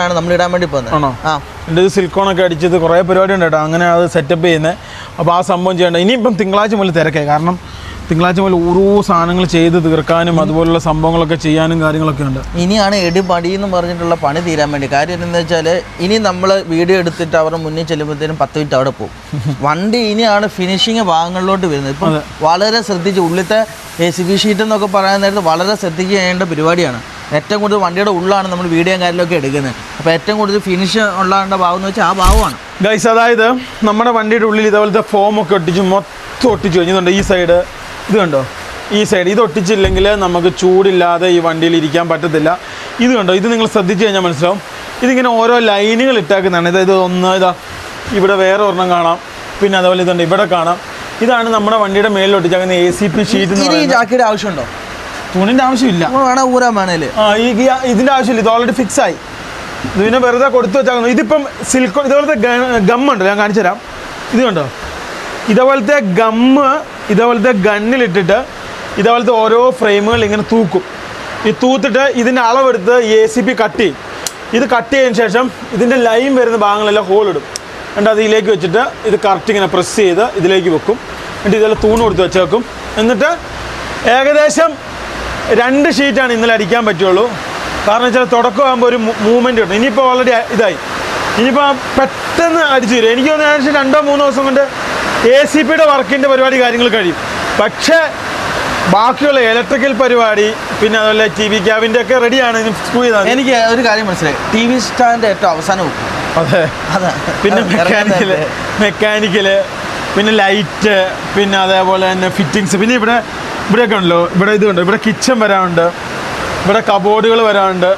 ആണ് നമ്മൾ ഇടാൻ വേണ്ടി പോകുന്നത്. ആണോ? ആ. എന്റെ ഇത് സിൽക്കോണൊക്കെ അടിച്ചത് കുറേ പരിപാടി ഉണ്ട് കേട്ടോ. അങ്ങനെ അത് സെറ്റപ്പ് ചെയ്യുന്നത്. അപ്പോൾ ആ സംഭവം ചെയ്യേണ്ട ഇനിയിപ്പം തിങ്കളാഴ്ച മുതൽ തിരക്കായി. കാരണം തിങ്കളാഴ്ച മുതൽ ഓരോ സാധനങ്ങൾ ചെയ്ത് തീർക്കാനും അതുപോലുള്ള സംഭവങ്ങളൊക്കെ ചെയ്യാനും കാര്യങ്ങളൊക്കെ ഉണ്ട്. ഇനിയാണ് എടി പടി എന്ന് പറഞ്ഞിട്ടുള്ള പണി തീരാൻ വേണ്ടി. കാര്യം എന്താ വെച്ചാൽ ഇനി നമ്മൾ വീഡിയോ എടുത്തിട്ട് അവരുടെ മുന്നിൽ ചെല്ലുമ്പോഴത്തേനും പത്ത് മിനിറ്റ് അവിടെ പോകും. വണ്ടി ഇനിയാണ് ഫിനിഷിങ് ഭാഗങ്ങളിലോട്ട് വരുന്നത്. ഇപ്പം വളരെ ശ്രദ്ധിച്ച് ഉള്ളിലത്തെ എ സി ബി ഷീറ്റ് എന്നൊക്കെ പറയാൻ നേരത്ത് വളരെ ശ്രദ്ധിക്കുക ചെയ്യേണ്ട പരിപാടിയാണ്. ഏറ്റവും കൂടുതൽ വണ്ടിയുടെ ഉള്ളാണ് നമ്മൾ വീഡിയോ കാര്യങ്ങളൊക്കെ എടുക്കുന്നത്. അപ്പോൾ ഏറ്റവും കൂടുതൽ ഫിനിഷ് ഉള്ളതിന്റെ ഭാഗം എന്ന് വെച്ചാൽ ആ ഭാഗമാണ്. ഗൈസ് അതായത് നമ്മുടെ വണ്ടിയുടെ ഉള്ളിൽ ഇതേപോലത്തെ ഫോമൊക്കെ ഒക്കെ ഒട്ടിച്ച് മൊത്തം ഒട്ടിച്ച് കഴിഞ്ഞിട്ടുണ്ട് ഈ സൈഡ് ഇത് കണ്ടോ? ഈ സൈഡ് ഇത് ഒട്ടിച്ചില്ലെങ്കിൽ നമുക്ക് ചൂടില്ലാതെ ഈ വണ്ടിയിൽ ഇരിക്കാൻ പറ്റത്തില്ല. ഇത് കണ്ടോ? ഇത് നിങ്ങൾ ശ്രദ്ധിച്ച് കഴിഞ്ഞാൽ മനസ്സിലാവും. ഇതിങ്ങനെ ഓരോ ലൈനുകൾ ഇട്ടാക്കുന്നതാണ്. ഇതായത് ഒന്ന് ഇതാ ഇവിടെ വേറെ ഒരെണ്ണം കാണാം. പിന്നെ അതുപോലെ ഇതുണ്ട് ഇവിടെ കാണാം. ഇതാണ് നമ്മുടെ വണ്ടിയുടെ മേലിൽ ഒട്ടിച്ചാക്കുന്ന എ സി പി ഷീറ്റ് ജാക്കിയുടെ ആവശ്യമുണ്ടോ? തുണിന്റെ ആവശ്യമില്ല. ഊരാൻ ആ ഈ ഈ- ഇതിന്റെ ആവശ്യമില്ല. ഇത് ഓൾറെഡി ഫിക്സ് ആയി. ഇതിനെ വെറുതെ കൊടുത്തു വെച്ചാൽ ഇതിപ്പം സിൽക്കോ ഇതുപോലത്തെ ഗമ്മുണ്ട് ഞാൻ കാണിച്ചു തരാം ഇത് കണ്ടോ? ഇതേപോലത്തെ ഗമ്മ് ഇതേപോലത്തെ ഗണ്ണിലിട്ടിട്ട് ഇതേപോലത്തെ ഓരോ ഫ്രെയിമുകൾ ഇങ്ങനെ തൂക്കും. ഈ തൂത്തിട്ട് ഇതിന്റെ അളവെടുത്ത് എ സി പി കട്ട് ചെയ്യും. ഇത് കട്ട് ചെയ്തതിന് ശേഷം ഇതിന്റെ ലൈൻ വരുന്ന ഭാഗങ്ങളെല്ലാം ഹോൾ ഇടും. എന്നിട്ട് അത് ഇതിലേക്ക് വെച്ചിട്ട് ഇത് കറക്റ്റ് ഇങ്ങനെ പ്രസ് ചെയ്ത് ഇതിലേക്ക് വെക്കും. എന്നിട്ട് ഇതെല്ലാം തൂണ് കൊടുത്ത് വെച്ചേക്കും. എന്നിട്ട് ഏകദേശം രണ്ട് ഷീറ്റാണ് ഇന്നലെ അടിക്കാൻ പറ്റുള്ളൂ. കാരണം വെച്ചാൽ തുടക്കമാകുമ്പോൾ ഒരു മൂവ്മെന്റ് കിട്ടും ഇനിയിപ്പോൾ ഓൾറെഡി ഇതായി. ഇനിയിപ്പോൾ പെട്ടെന്ന് അടിച്ചു തരും. എനിക്ക് തോന്നുന്നു ഏകദേശം രണ്ടോ മൂന്നോ ദിവസം കൊണ്ട് എ സി പിയുടെ വർക്കിന്റെ പരിപാടി കാര്യങ്ങൾ കഴിയും. പക്ഷേ ബാക്കിയുള്ള ഇലക്ട്രിക്കൽ പരിപാടി പിന്നെ അതുപോലെ ടി വി ക്യാബിന്റെ ഒക്കെ റെഡിയാണ്. എനിക്ക് ഒരു കാര്യം മനസ്സിലായി. ടി വി സ്റ്റാൻഡ് ഏറ്റവും അവസാനം അതെ. അതാ. പിന്നെ മെക്കാനിക്കൽ മെക്കാനിക്കൽ പിന്നെ ലൈറ്റ് പിന്നെ അതേപോലെ തന്നെ ഫിറ്റിങ്സ് പിന്നെ ഇവിടെ ഇവിടെയൊക്കെ ഉണ്ടല്ലോ. ഇവിടെ ഇത് കണ്ടോ? ഇവിടെ കിച്ചൺ വരാനുണ്ട്. ഇവിടെ കബോർഡുകൾ വരാനുണ്ട്.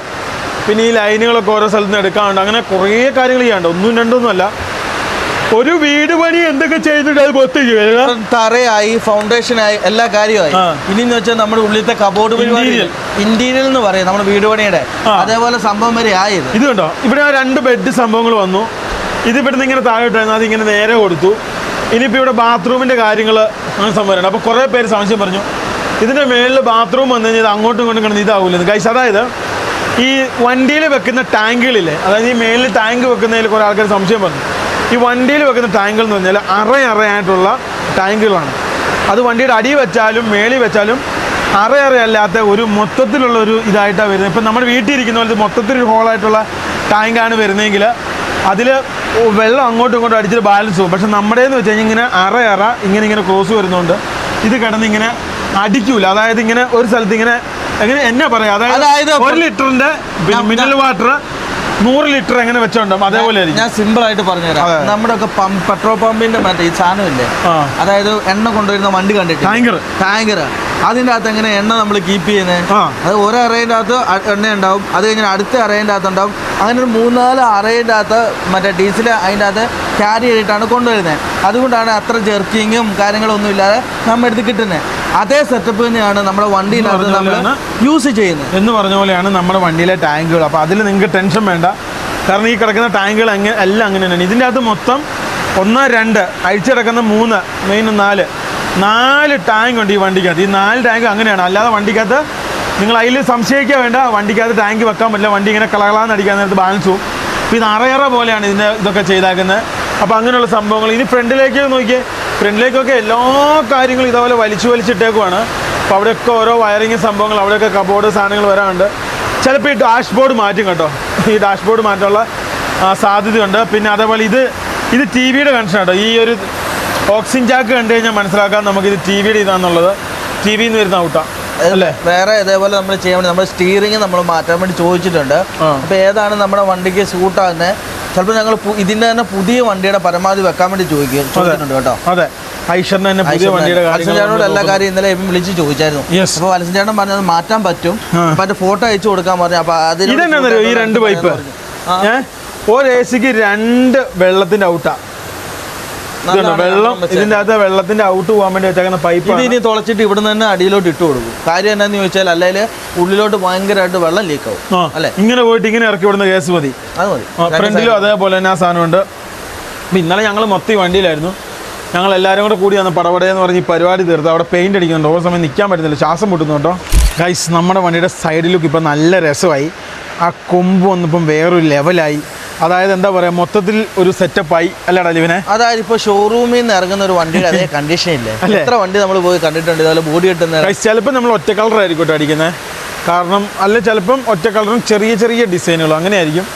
പിന്നെ ഈ ലൈനുകളൊക്കെ ഓരോ സ്ഥലത്ത് നിന്ന് എടുക്കാനുണ്ട്. അങ്ങനെ കുറേ കാര്യങ്ങൾ ചെയ്യാനുണ്ട്. ഒന്നും രണ്ടൊന്നും അല്ല. ഒരു വീട് പണി എന്തൊക്കെ ചെയ്തിട്ട് അത് ഇപ്പം തറയായി ഫൗണ്ടേഷനായി എല്ലാ കാര്യമായി. ഇനി എന്ന് വെച്ചാൽ നമ്മുടെ ഉള്ളിലത്തെ കബോർഡ് ഇന്റീരിയൽ എന്ന് പറയും നമ്മുടെ വീട് പണിയുടെ. അതേപോലെ സംഭവം വരെ ആയത്. ഇത് കണ്ടോ? ഇവിടെ രണ്ട് ബെഡ് സംഭവങ്ങൾ വന്നു. ഇത് ഇവിടുന്ന് ഇങ്ങനെ താഴോട്ടായിരുന്നു. ഇങ്ങനെ നേരെ കൊടുത്തു. ഇനിയിപ്പോൾ ഇവിടെ ബാത്റൂമിന്റെ കാര്യങ്ങൾ അങ്ങനെ അപ്പൊ അപ്പോൾ കുറേ പേര് സംശയം പറഞ്ഞു. ഇതിന്റെ മേളിൽ ബാത്റൂം വന്നു കഴിഞ്ഞാൽ അങ്ങോട്ടും ഇങ്ങോട്ടും കിടന്ന് ഇതാവില്ലെന്ന് കഴിച്ച് അതായത് ഈ വണ്ടിയിൽ വെക്കുന്ന ടാങ്കുകളില്ലേ അതായത് ഈ മേളിൽ ടാങ്ക് വെക്കുന്നതിൽ കുറേ ആൾക്കാർ സംശയം പറഞ്ഞു. ഈ വണ്ടിയിൽ വെക്കുന്ന ടാങ്കുകൾ എന്ന് പറഞ്ഞാൽ അറ അറയായിട്ടുള്ള ടാങ്കുകളാണ് അത് വണ്ടിയുടെ അടി വെച്ചാലും മേളി വെച്ചാലും അറ അറയല്ലാത്ത ഒരു മൊത്തത്തിലുള്ള ഒരു ഇതായിട്ടാണ് വരുന്നത്. ഇപ്പം നമ്മൾ വീട്ടിൽ ഇരിക്കുന്ന പോലത്തെ മൊത്തത്തിലൊരു ഹോളായിട്ടുള്ള ടാങ്കാണ് വരുന്നതെങ്കിൽ അതിൽ വെള്ളം അങ്ങോട്ടും ഇങ്ങോട്ടും അടിച്ചിട്ട് ബാലൻസ് പോകും. പക്ഷെ നമ്മുടേന്ന് വെച്ച് കഴിഞ്ഞാൽ ഇങ്ങനെ അറ അറ ഇങ്ങനെ ഇങ്ങനെ ക്രോസ് വരുന്നുണ്ട് ഇത് കിടന്ന് ഇങ്ങനെ അടിക്കൂല. അതായത് ഇങ്ങനെ ഒരു സ്ഥലത്ത് ഇങ്ങനെ എങ്ങനെ എന്നാ പറയാ? അതായത് ഒരു ലിറ്ററിന്റെ മിനറൽ വാട്ടർ നൂറ് ലിറ്റർ എങ്ങനെ വെച്ചോണ്ടാവും അതേപോലെ ഞാൻ സിമ്പിൾ ആയിട്ട് പറഞ്ഞുതരാം. നമ്മുടെ ഒക്കെ പമ്പ് പെട്രോൾ പമ്പിന്റെ മറ്റേ ഈ സാധനമില്ലേ. അതായത് എണ്ണ കൊണ്ടുവരുന്ന വണ്ടി കണ്ടിട്ട് ടാങ്കർ ടാങ്കർ അതിന്റെ അകത്ത് എങ്ങനെ എണ്ണ നമ്മൾ കീപ്പ് ചെയ്യുന്നത് അത് ഒരു അറേന്റെ അകത്ത് എണ്ണ ഉണ്ടാവും. അത് കഴിഞ്ഞാൽ അടുത്ത അറേന്റെ അകത്ത് ഉണ്ടാവും. അങ്ങനെ ഒരു മൂന്നാൽ അറേന്റെ അകത്ത് മറ്റേ ഡീസൽ അതിന്റെ അകത്ത് ക്യാരി ചെയ്തിട്ടാണ് കൊണ്ടുവരുന്നത് അതുകൊണ്ടാണ് അത്ര ജെർക്കിങ്ങും കാര്യങ്ങളൊന്നും ഇല്ലാതെ നമ്മൾ അടുത്ത് കിട്ടുന്നത് അതേ സെറ്റപ്പ് തന്നെയാണ് നമ്മുടെ വണ്ടിയിലാണ് നമ്മൾ യൂസ് ചെയ്യുന്നത്. എന്ന് പറഞ്ഞ പോലെയാണ് നമ്മുടെ വണ്ടിയിലെ ടാങ്കുകൾ അപ്പോൾ അതിൽ നിങ്ങൾക്ക് ടെൻഷൻ വേണ്ട. കാരണം ഈ കിടക്കുന്ന ടാങ്കുകൾ അങ്ങനെ എല്ലാം അങ്ങനെ തന്നെയാണ്. ഇതിന്റെ അകത്ത് മൊത്തം ഒന്ന് രണ്ട് അഴിച്ചു കിടക്കുന്ന മൂന്ന് മെയിൻ നാല് നാല് ടാങ്ക് ഉണ്ട് ഈ വണ്ടിക്കകത്ത്. ഈ നാല് ടാങ്ക് അങ്ങനെയാണ്. അല്ലാതെ വണ്ടിക്കകത്ത് നിങ്ങൾ അതിൽ സംശയിക്കാൻ വേണ്ട. വണ്ടിക്കകത്ത് ടാങ്ക് വെക്കാൻ പറ്റില്ല. വണ്ടി ഇങ്ങനെ കളകളാന്ന് അടിക്കാൻ നേരത്ത് ബാലൻസ് പോകും അപ്പോൾ ഇത് അറയറ പോലെയാണ് ഇതിന്റെ ഇതൊക്കെ ചെയ്താക്കുന്നത്. അപ്പോൾ അങ്ങനെയുള്ള സംഭവങ്ങൾ. ഇനി ഫ്രണ്ടിലേക്ക് നോക്കിയേ. ഫ്രണ്ടിലേക്കൊക്കെ എല്ലാ കാര്യങ്ങളും ഇതേപോലെ വലിച്ചു വലിച്ചിട്ടേക്കുവാണ്. അപ്പോൾ അവിടെയൊക്കെ ഓരോ വയറിങ് സംഭവങ്ങൾ അവിടെയൊക്കെ കബോർഡ് സാധനങ്ങൾ വരാനുണ്ട് ചിലപ്പോൾ ഈ ഡാഷ് ബോർഡ് മാറ്റും കേട്ടോ. ഈ ഡാഷ് ബോർഡ് മാറ്റാനുള്ള സാധ്യതയുണ്ട്. പിന്നെ അതേപോലെ ഇത് ഇത് ടി വിയുടെ കണക്ഷൻ കേട്ടോ ഈ ഒരു ഓക്സിജൻ ജാക്ക് കണ്ടു കഴിഞ്ഞാൽ മനസ്സിലാക്കാം നമുക്കിത് ടി വിയുടെ ഇതാണെന്നുള്ളത് ടി വിയിൽ നിന്ന് വരുന്ന ഔട്ടാ. അല്ലേ? വേറെ ഇതേപോലെ നമ്മൾ ചെയ്യാൻ വേണ്ടി നമ്മുടെ സ്റ്റിയറിംഗ് നമ്മൾ മാറ്റാൻ വേണ്ടി ചോദിച്ചിട്ടുണ്ട്. അപ്പോൾ ഏതാണ് നമ്മുടെ വണ്ടിക്ക് സൂട്ടാകുന്നത് ചിലപ്പോൾ ഞങ്ങൾ ഇതിന്റെ തന്നെ പുതിയ വണ്ടിയുടെ പരമാവധി വെക്കാൻ വേണ്ടി ചോദിക്കും ചോദിച്ചിട്ടുണ്ട് കേട്ടോ. അതെ. തന്നെ പുതിയ വണ്ടിയുടെ ചേട്ടനോട് എല്ലാ കാര്യം ഇന്നലെ എം വിളിച്ച് ചോദിച്ചായിരുന്നു. അപ്പോൾ വലസൻ ചേട്ടൻ പറഞ്ഞത് മാറ്റാൻ പറ്റും. അപ്പൊ ഫോട്ടോ അയച്ചു കൊടുക്കാൻ പറഞ്ഞു. അപ്പൊ അതിന് ഈ രണ്ട് പൈപ്പ്. പറഞ്ഞു. ഒരു എ സിക്ക് രണ്ട് വെള്ളത്തിന്റെ ഔട്ടാ. ഇതുണ്ട് നല്ലതാണ് വെള്ളം ഇതിന്റെ അകത്ത് വെള്ളത്തിന്റെ ഔട്ട് പോകാൻ വേണ്ടി വെച്ചേക്കുന്ന പൈപ്പ് ഇത് ഇനി തുളച്ചിട്ട് ഇവിടെ തന്നെ അടിയിലോട്ട് ഇട്ട് കൊടുക്കും. കാര്യം എന്നാന്ന് ചോദിച്ചാൽ അല്ലെങ്കിൽ ഉള്ളിലോട്ട് ഭയങ്കരമായിട്ട് വെള്ളം ലീക്ക് ആവും. അല്ലേ? ഇങ്ങനെ പോയിട്ട് ഇങ്ങനെ ഇറക്കി വിടുന്ന കേസ് മതി. അത് മതി. ഫ്രണ്ടിലും അതേപോലെ തന്നെ ആ സാധനമുണ്ട്. ഇന്നലെ ഞങ്ങൾ മൊത്തം വണ്ടിയിലായിരുന്നു. ഞങ്ങൾ എല്ലാവരും കൂടെ കൂടി വന്ന് പടപടയെന്ന് പറഞ്ഞ് ഈ പരിപാടി തീർത്ത് അവിടെ പെയിന്റ് അടിക്കുന്നുണ്ട്. ഓരോ സമയം നിൽക്കാൻ പറ്റുന്നില്ല. ശ്വാസം മുട്ടുന്നുണ്ടോ ഗൈസ് നമ്മുടെ വണ്ടിയുടെ സൈഡ് ലുക്ക് ഇപ്പം നല്ല രസമായി. ആ കൊമ്പ് വന്നിപ്പം വേറൊരു ലെവലായി അതായത് എന്താ പറയാ മൊത്തത്തിൽ ഒരു സെറ്റപ്പായി അല്ലേടാ ലിവിനെ? അതായത് ഇപ്പൊ ഷോറൂമിൽ നിന്ന് ഇറങ്ങുന്ന ഒരു വണ്ടിയുടെ അതേ കണ്ടീഷൻ ഇല്ലേ? എത്ര വണ്ടി നമ്മൾ പോയി കണ്ടിട്ടുണ്ട് ഇതുപോലെ ബോഡി കിട്ടുന്ന ചിലപ്പോൾ നമ്മൾ ഒറ്റ കളർ ആയിരിക്കും അടിക്കുന്നത് കാരണം അല്ല ചിലപ്പം ഒറ്റ കളറും ചെറിയ ചെറിയ ഡിസൈനുകളും അങ്ങനെ ആയിരിക്കും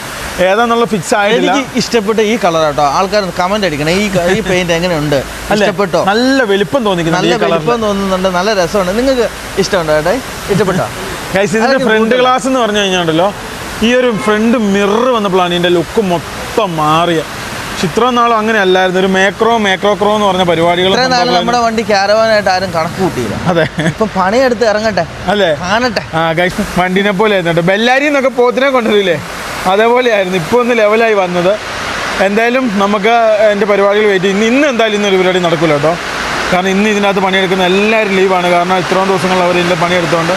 ഏതാന്നുള്ള ഫിക്സ് ആയിട്ടില്ല. എനിക്ക് ഇഷ്ടപ്പെട്ട ഈ കളർ കേട്ടോ. ആൾക്കാർ കമന്റ് അടിക്കണം. ഈ ഈ പെയിന്റ് എങ്ങനെയുണ്ട്? ഇഷ്ടപ്പെട്ടോ? നല്ല വലിപ്പം തോന്നിക്കുന്നു നല്ല വെളുപ്പം വലിപ്പം തോന്നുന്നുണ്ട്. നല്ല രസമുണ്ട്. നിങ്ങൾക്ക് ഇഷ്ടമുണ്ടോ ചേട്ടാ ഇഷ്ടപ്പെട്ടോ? ഇതിന്റെ ഫ്രണ്ട്. ഗ്ലാസ് എന്ന് പറഞ്ഞു കഴിഞ്ഞാണ്ടല്ലോ ഈ ഒരു ഫ്രണ്ട് മിറർ വന്നപ്പോഴാണ് ഇതിന്റെ ലുക്ക് മൊത്തം മാറിയ. ഇത്രയും നാളും അങ്ങനെ അല്ലായിരുന്നു ഒരു മേക്രോ മേക്രോ ക്രോ എന്ന് പറഞ്ഞ പരിപാടികൾ നമ്മുടെ വണ്ടി ക്യാരവാനായിട്ട് ആരും കണക്ക് കൂട്ടിയില്ല. അതെ. ഇപ്പൊ പണിയെടുത്ത് ഇറങ്ങട്ടെ. അല്ലേ? കാണട്ടെ. ആ ഗൈസ് വണ്ടിനെ പോലെ ആയിരുന്നു ബെല്ലാരി എന്നൊക്കെ പോത്തിനെ കൊണ്ടുവരില്ലേ? അതേപോലെയായിരുന്നു ഇപ്പോൾ ഒന്ന് ലെവലായി വന്നത്. എന്തായാലും നമുക്ക് എന്റെ പരിപാടികൾ വെയിറ്റ് ഇന്ന് ഇന്ന് എന്തായാലും ഇന്നൊരു പരിപാടി നടക്കില്ല കേട്ടോ. കാരണം ഇന്ന് ഇതിനകത്ത് പണിയെടുക്കുന്ന എല്ലാവരും ലീവാണ് കാരണം ഇത്രയും ദിവസങ്ങൾ അവർ ഇതിന്റെ പണിയെടുത്തുകൊണ്ട്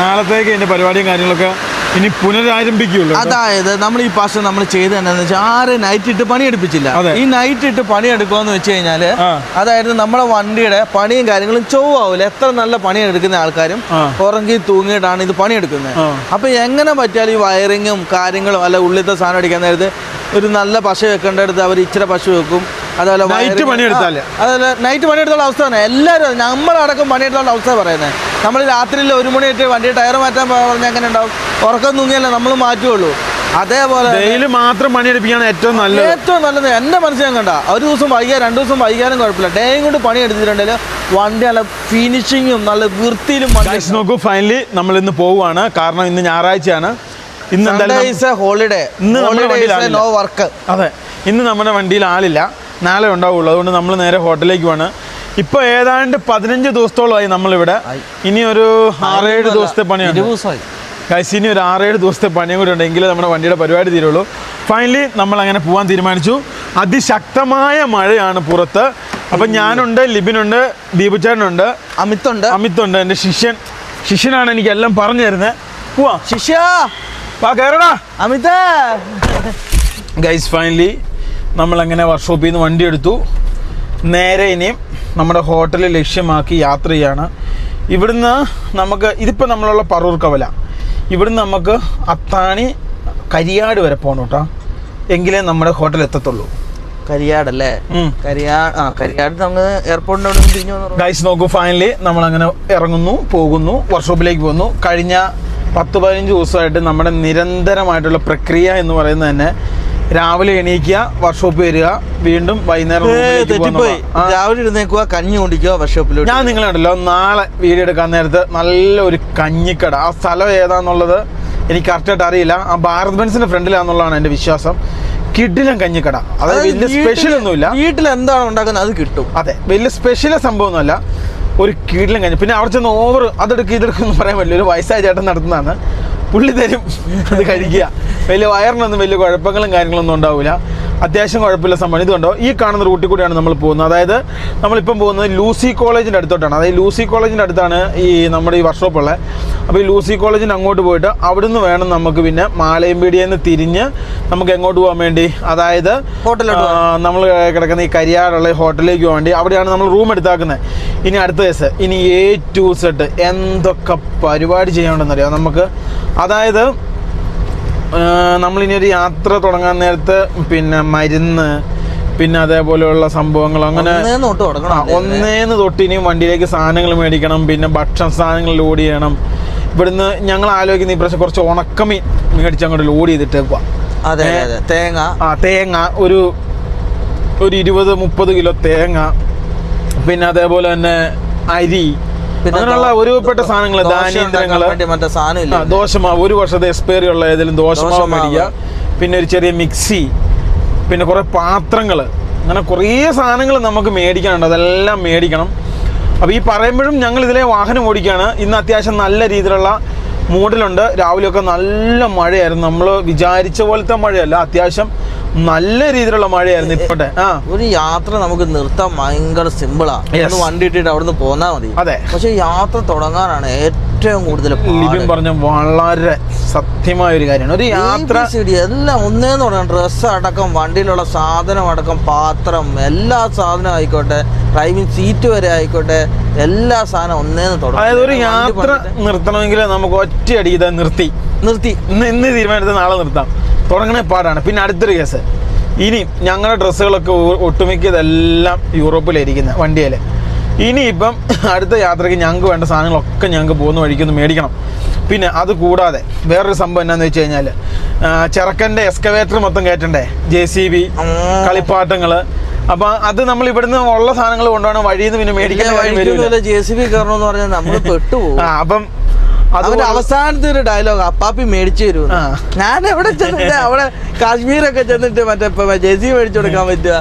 നാളത്തേക്ക് ഇതിന്റെ പരിപാടിയും കാര്യങ്ങളൊക്കെ ഇനി പുനരാരംഭിക്കുകയുള്ളൂ അതായത് നമ്മൾ ഈ പാസ് നമ്മൾ ചെയ്ത് എന്താണെന്ന് വെച്ചാൽ ആരും നൈറ്റ് ഇട്ട് പണിയെടുപ്പിച്ചില്ല. ഈ നൈറ്റ് ഇട്ട് പണിയെടുക്കുമെന്ന് വെച്ച് കഴിഞ്ഞാൽ. അതായത് നമ്മുടെ വണ്ടിയുടെ പണിയും കാര്യങ്ങളും ചൊവ്വാവില്ല എത്ര നല്ല പണിയെടുക്കുന്ന ആൾക്കാരും. ഉറങ്ങി തൂങ്ങിയിട്ടാണ് ഇത് പണിയെടുക്കുന്നത്. അപ്പൊ എങ്ങനെ പറ്റിയാൽ ഈ വയറിങ്ങും കാര്യങ്ങളും അല്ല ഉള്ളിലത്തെ സാധനം അടിക്കാൻ നേരത്ത് ഒരു നല്ല പശ വെക്കേണ്ടടുത്ത് അവർ ഇച്ചിരി പശ വെക്കും അതുപോലെ നൈറ്റ്. ആ, അതുപോലെ നൈറ്റ് പണിയെടുത്തുള്ള അവസ്ഥ തന്നെ എല്ലാവരും നമ്മളടക്കം പണിയെടുത്തുള്ള അവസ്ഥ പറയുന്നത് നമ്മൾ രാത്രിയിൽ ഒരു മണിയായിട്ട് വണ്ടി ടയർ മാറ്റാൻ പറഞ്ഞാൽ എങ്ങനെ ഉണ്ടാവും? ഉറക്കം തൂങ്ങിയല്ലേ നമ്മൾ മാറ്റുള്ളൂ. അതേപോലെ ഡെയിലി മാത്രം പണിയെടുപ്പിക്കുകയാണ് ഏറ്റവും നല്ലത്. ഏറ്റവും നല്ലത് എന്റെ മനസ്സിൽ ഞാൻ കണ്ട ഒരു ദിവസം വൈകാൻ രണ്ട് ദിവസം വൈകാനും കുഴപ്പമില്ല. ഡേയും കൊണ്ട് പണി എടുത്തിട്ടുണ്ടെങ്കിൽ വണ്ടി നല്ല ഫിനിഷിങ്ങും നല്ല വൃത്തിയിലും നോക്കൂ ഫൈനലി നമ്മൾ ഇന്ന് പോവുകയാണ്. കാരണം ഇന്ന് ഞായറാഴ്ചയാണ്. ഇന്ന് ഹോളിഡേ ഇന്ന് നമ്മുടെ. നോ വർക്ക് അതെ. ഇന്ന് നമ്മുടെ വണ്ടിയിൽ ആളില്ല. നാളെ ഉണ്ടാവുള്ളൂ. അതുകൊണ്ട് നമ്മൾ നേരെ ഹോട്ടലിലേക്ക് പോവാണ്. ഇപ്പോൾ ഏതാണ്ട് പതിനഞ്ച് ദിവസത്തോളമായി നമ്മളിവിടെ. ഇനി ഒരു ആറേഴ് ദിവസത്തെ പണിയാണ് ഗൈസ് ഇനി ഒരു ആറേഴ് ദിവസത്തെ പണിയും കൂടി ഉണ്ടെങ്കിൽ നമ്മുടെ വണ്ടിയുടെ പരിപാടി തീരുള്ളൂ. ഫൈനലി നമ്മൾ അങ്ങനെ പോകാൻ തീരുമാനിച്ചു. അതിശക്തമായ മഴയാണ് പുറത്ത്. അപ്പം ഞാനുണ്ട് ലിബിനുണ്ട് ദീപുചേട്ടനുണ്ട്. അമിത്തുണ്ട്. അമിത്തുണ്ട് എന്റെ ശിഷ്യൻ. ശിഷ്യനാണ് എനിക്ക് എല്ലാം പറഞ്ഞു തരുന്നത് പോവാ. ശിഷ്യ. വാ കയറടാ അമിത ഗൈസ് ഫൈനലി നമ്മളങ്ങനെ വർക്ക്ഷോപ്പിൽ നിന്ന് വണ്ടി എടുത്തു. നേരെ ഇനിയും നമ്മുടെ ഹോട്ടൽ ലക്ഷ്യമാക്കി യാത്ര ചെയ്യാണ്. ഇവിടുന്ന് നമുക്ക് ഇതിപ്പോൾ നമ്മളുള്ള പറൂർ കവല. ഇവിടുന്ന് നമുക്ക് അത്താണി കരിയാട് വരെ പോകണം കേട്ടോ. എങ്കിലേ നമ്മുടെ ഹോട്ടൽ എത്തത്തുള്ളൂ. കരിയാടല്ലേ. കരിയാട് ആ കരിയാട് നമ്മൾ എയർപോർട്ടിന്റെ അവിടെ നിന്ന് തിരിഞ്ഞു ഗൈസ് നോക്കൂ ഫൈനലി നമ്മൾ അങ്ങനെ ഇറങ്ങുന്നു പോകുന്നു വർക്ക്ഷോപ്പിലേക്ക് പോകുന്നു. കഴിഞ്ഞ പത്ത് പതിനഞ്ച് ദിവസമായിട്ട് നമ്മുടെ നിരന്തരമായിട്ടുള്ള പ്രക്രിയ എന്ന് പറയുന്നത് തന്നെ രാവിലെ എണീക്കുക വർക്ക്ഷോപ്പ് വരിക വീണ്ടും വൈകുന്നേരം തെറ്റിപ്പോയി. രാവിലെ ഇരുന്നേക്കുക കഞ്ഞി കുടിക്കുക വർക്ക്ഷോപ്പിലോട്ട് ഞാൻ നിങ്ങളുണ്ടല്ലോ നാളെ വീഡിയോ എടുക്കാൻ നേരത്ത് നല്ല ഒരു കഞ്ഞിക്കട. ആ സ്ഥലം ഏതാന്നുള്ളത് എനിക്ക് കറക്റ്റായിട്ട് അറിയില്ല. ആ ഭാരത് ബെൻസിന്റെ ഫ്രണ്ടിലാന്നുള്ളതാണ് എന്റെ വിശ്വാസം. കിഡിലും കഞ്ഞിക്കട. അതായത് വലിയ സ്പെഷ്യൽ ഒന്നുമില്ല. വീട്ടിൽ എന്താണ് ഉണ്ടാക്കുന്നത് അത് കിട്ടും. അതെ വലിയ സ്പെഷ്യൽ സംഭവം ഒന്നുമല്ല ഒരു കിഡിലും കഞ്ഞി. പിന്നെ അവിടെ ചെന്ന് ഓവർ അതെടുക്ക് എന്ന് പറയാൻ പറ്റില്ല. ഒരു വയസ്സായ ചേട്ടൻ നടത്തുന്നതാണ്. പുള്ളി തരും. അത് കഴിക്കുക. വലിയ വയറിനൊന്നും വലിയ കുഴപ്പങ്ങളും കാര്യങ്ങളൊന്നും ഉണ്ടാവില്ല. അത്യാവശ്യം കുഴപ്പമില്ല സംഭവം. ഇതുണ്ടോ ഈ കാണുന്ന റൂട്ടിൽ കൂടിയാണ് നമ്മൾ പോകുന്നത്. അതായത് നമ്മളിപ്പം പോകുന്നത് ലൂസി കോളേജിന്റെ അടുത്തോട്ടാണ്. അതായത് ലൂസി കോളേജിന്റെ അടുത്താണ് ഈ നമ്മുടെ ഈ വർക്ക്ഷോപ്പ് ഉള്ളത്. അപ്പോൾ ഈ ലൂസി കോളേജിന് അങ്ങോട്ട് പോയിട്ട് അവിടുന്ന് വേണം നമുക്ക് പിന്നെ മാലയമ്പീടിയിൽ നിന്ന് തിരിഞ്ഞ് നമുക്ക് എങ്ങോട്ട് പോകാൻ വേണ്ടി? അതായത് ഹോട്ടലിലോട്ട് നമ്മൾ കിടക്കുന്ന ഈ കരിയാടുള്ള ഹോട്ടലിലേക്ക് പോകാൻ വേണ്ടി. അവിടെയാണ് നമ്മൾ റൂം എടുത്താക്കുന്നത്. ഇനി അടുത്ത ദിവസം ഇനി എ ടു സെഡ് എന്തൊക്കെ പരിപാടി ചെയ്യണമെന്നറിയാം? നമുക്ക് അതായത് നമ്മളിനി ഒരു യാത്ര തുടങ്ങാൻ നേരത്ത് പിന്നെ മരുന്ന് പിന്നെ അതേപോലെയുള്ള സംഭവങ്ങൾ അങ്ങനെ ഒന്നേന്ന് തൊട്ട് ഇനിയും വണ്ടിയിലേക്ക് സാധനങ്ങൾ മേടിക്കണം പിന്നെ ഭക്ഷണ സാധനങ്ങൾ ലോഡ് ചെയ്യണം. ഇവിടുന്ന് ഞങ്ങൾ ആലോചിക്കുന്ന ഈ പ്രാവശ്യം കുറച്ച് ഉണക്കമീൻ മേടിച്ച് അങ്ങോട്ട് ലോഡ് ചെയ്തിട്ട് അതെ. തേങ്ങ. ആ തേങ്ങ ഒരു ഒരു ഇരുപത് മുപ്പത് കിലോ തേങ്ങ പിന്നെ അതേപോലെ തന്നെ അരി അങ്ങനെയുള്ള ഒരുപ്പെട്ട സാധനങ്ങൾ വേണ്ടി മറ്റേ സാധനം ദോശമാവ്. ഒരു വർഷത്തെ എക്സ്പയറി ഉള്ള ഏതെങ്കിലും ദോശമാവ് ദോശമാവ്. മേടിക്കുക. പിന്നെ ഒരു ചെറിയ മിക്സി. പിന്നെ കുറേ പാത്രങ്ങൾ അങ്ങനെ കുറേ സാധനങ്ങൾ നമുക്ക് മേടിക്കാനുണ്ട്. അതെല്ലാം മേടിക്കണം. അപ്പോൾ ഈ പറയുമ്പോഴും ഞങ്ങൾ ഇതിലെ വാഹനം ഓടിക്കുകയാണ്. ഇന്ന് അത്യാവശ്യം നല്ല രീതിയിലുള്ള മൂഡിലുണ്ട് രാവിലെയൊക്കെ നല്ല മഴയായിരുന്നു. നമ്മൾ വിചാരിച്ച പോലത്തെ മഴയല്ല. അത്യാവശ്യം നല്ല രീതിയിലുള്ള മഴയായിരുന്നു ഇപ്പോട്ടെ. ആ. ഒരു യാത്ര നമുക്ക് നിർത്താൻ ഭയങ്കര സിമ്പിളാണ് വണ്ടി ഇട്ടിട്ട് അവിടുന്ന് പോന്നാ മതി. അതെ. പക്ഷെ യാത്ര തുടങ്ങാനാണ് ഏറ്റവും കൂടുതൽ ലിബിൻ പറഞ്ഞ വളരെ സത്യമായ ഒരു കാര്യമാണ്. ഒരു യാത്ര എല്ലാം ഒന്നേന്ന് പറയാം ഡ്രസ്സ് അടക്കം വണ്ടിയിലുള്ള സാധനം അടക്കം പാത്രം എല്ലാ സാധനം ആയിക്കോട്ടെ ഡ്രൈവിംഗ് സീറ്റ് വരെ ആയിക്കോട്ടെ എല്ലാ സാധനം ഒന്നേന്ന് തുടങ്ങും. അതായത് ഒരു യാത്ര നിർത്തണമെങ്കിൽ നമുക്ക് ഒറ്റയടി ഇത് നിർത്തി. നിർത്തി. ഇന്ന് ഇന്ന് തീരുമാനത്തിൽ നാളെ നിർത്താം. തുടങ്ങണേ പാടാണ്. പിന്നെ അടുത്തൊരു കേസ്. ഇനി ഞങ്ങളുടെ ഡ്രസ്സുകളൊക്കെ ഒട്ടുമിക്കതെല്ലാം യൂറോപ്പിലായിരിക്കുന്ന വണ്ടിയിൽ ഇനിയിപ്പം അടുത്ത യാത്രയ്ക്ക് ഞങ്ങൾക്ക് വേണ്ട സാധനങ്ങളൊക്കെ ഞങ്ങൾക്ക് പോകുന്ന വഴിക്കൊന്ന് മേടിക്കണം. പിന്നെ അത് കൂടാതെ വേറൊരു സംഭവം എന്നാന്ന് വെച്ച് കഴിഞ്ഞാൽ ചെറുക്കന്റെ എക്സ്കവേറ്റർ മൊത്തം കയറ്റണ്ടേ? ജെ സി ബി കളിപ്പാട്ടങ്ങൾ. അപ്പൊ അത് നമ്മൾ ഇവിടുന്ന് ഉള്ള സാധനങ്ങൾ കൊണ്ടുപോകണം വഴിയിൽ നിന്ന് പിന്നെ മേടിക്കാൻ ജെ സി ബി കയറണമെന്ന് പറഞ്ഞാൽ നമ്മൾ പെട്ടുപോകും. അപ്പം അവന്റെ അവസാനത്തെ ഒരു ഡയലോഗ് അപ്പാപ്പി മേടിച്ചു തരും ഞാൻ എവിടെ ചെന്നിട്ട് അവിടെ കാശ്മീരൊക്കെ ചെന്നിട്ട് മറ്റേ ജെസി മേടിച്ചു കൊടുക്കാൻ പറ്റുക?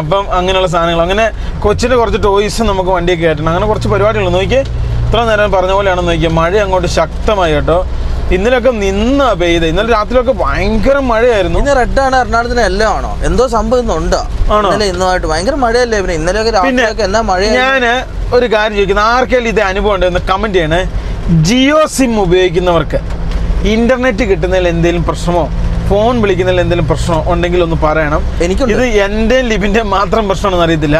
അപ്പം അങ്ങനെയുള്ള സാധനങ്ങൾ. അങ്ങനെ കൊച്ചിന്റെ കുറച്ച് ടോയ്സ് നമുക്ക് വണ്ടിയിൽ കയറ്റണം അങ്ങനെ കുറച്ച് പരിപാടികൾ നോക്കിയേ ഇത്ര നേരം പറഞ്ഞ പോലെയാണ് നോക്കിയത് മഴ അങ്ങോട്ട് ശക്തമായി കേട്ടോ. ഇന്നലെയൊക്കെ നിന്ന പെയ്ത്. ഇന്നലെ രാത്രിയൊക്കെ ഭയങ്കര മഴയായിരുന്നു. ഇന്ന് റെഡാണ് എറണാകുളത്തിന് എല്ലാം ആണോ? എന്തോ സംഭവം ആണോ? ഇന്നലെ ഇന്നുമായിട്ട് ഭയങ്കര മഴയല്ലേ പിന്നെ ഇന്നലെയൊക്കെ രാത്രിയൊക്കെ എന്നാ മഴയാ ഞാൻ ഒരു കാര്യം ചോദിക്കുന്നത് ആർക്കെങ്കിലും ഇത് അനുഭവം ഉണ്ട് എന്ന് കമന്റ് ചെയ്യണേ. ജിയോ സിം ഉപയോഗിക്കുന്നവർക്ക് ഇന്റർനെറ്റ് കിട്ടുന്നതിൽ എന്തെങ്കിലും പ്രശ്നമോ? ഫോൺ വിളിക്കുന്നതിൽ എന്തെങ്കിലും പ്രശ്നമോ ഉണ്ടെങ്കിൽ ഒന്ന് പറയണം. എനിക്ക് ഇത് എന്റെ ലിബിന്റെ മാത്രം പ്രശ്നമാണെന്ന് അറിയത്തില്ല.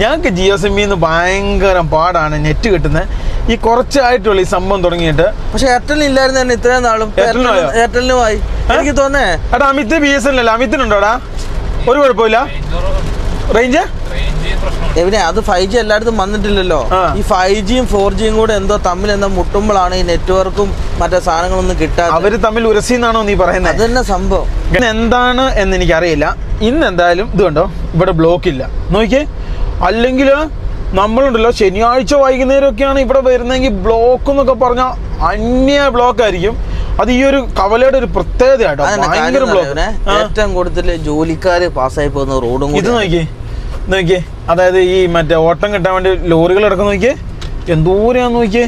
ഞങ്ങൾക്ക് ജിയോ സിമ്മിൽ നിന്ന് ഭയങ്കര പാടാണ് നെറ്റ് കിട്ടുന്നത്. ഈ കുറച്ചായിട്ടുള്ള ഈ സംഭവം തുടങ്ങിയിട്ട് പക്ഷെ എയർടെൽ ഇല്ലായിരുന്നു തന്നെ ഇത്രയും നാളും. എയർടെല്ലുമായി എയർടെലിനുമായി എനിക്ക് തോന്നേ എടാ അമിത് ബി എസ് എൻ അല്ല? അമിത്തിനുണ്ടോടാ ഒരു കുഴപ്പമില്ല. റേഞ്ച്? എവിടെ? അത് ഫൈവ് ജി എല്ലായിടത്തും വന്നിട്ടില്ലല്ലോ. ഈ ഫൈവ് ജിയും ഫോർ ജിയും കൂടെ എന്തോ തമ്മിൽ എന്തോ മുട്ടുമ്പോഴാണ് ഈ നെറ്റ്വർക്കും മറ്റേ സാധനങ്ങളൊന്നും കിട്ടാതെ അവർ തമ്മിൽ ഉരസിന്നാണോ നീ പറയുന്നത് അത് തന്നെ സംഭവം. എന്താണ് എന്ന് എനിക്കറിയില്ല. ഇന്ന് എന്തായാലും ഇത് കണ്ടോ? ഇവിടെ ബ്ലോക്ക് ഇല്ല. നോക്കിയേ. അല്ലെങ്കിൽ നമ്മളുണ്ടല്ലോ ശനിയാഴ്ച വൈകുന്നേരമൊക്കെയാണ് ഇവിടെ വരുന്നതെങ്കിൽ ബ്ലോക്ക് എന്നൊക്കെ പറഞ്ഞാൽ അന്യ ബ്ലോക്ക് ആയിരിക്കും. അത് ഈ ഒരു കവലയുടെ ഒരു പ്രത്യേകത ഏറ്റവും കൂടുതൽ ജോലിക്കാര് പാസ്സായി പോകുന്ന റോഡും ഇത് നോക്കിയേ. നോക്കിയേ. അതായത് ഈ മറ്റേ ഓട്ടം കിട്ടാൻ വേണ്ടി ലോറികൾ ഇടക്കുന്ന നോക്കിയേ. എന്തോരാന്ന് നോക്കിയേ.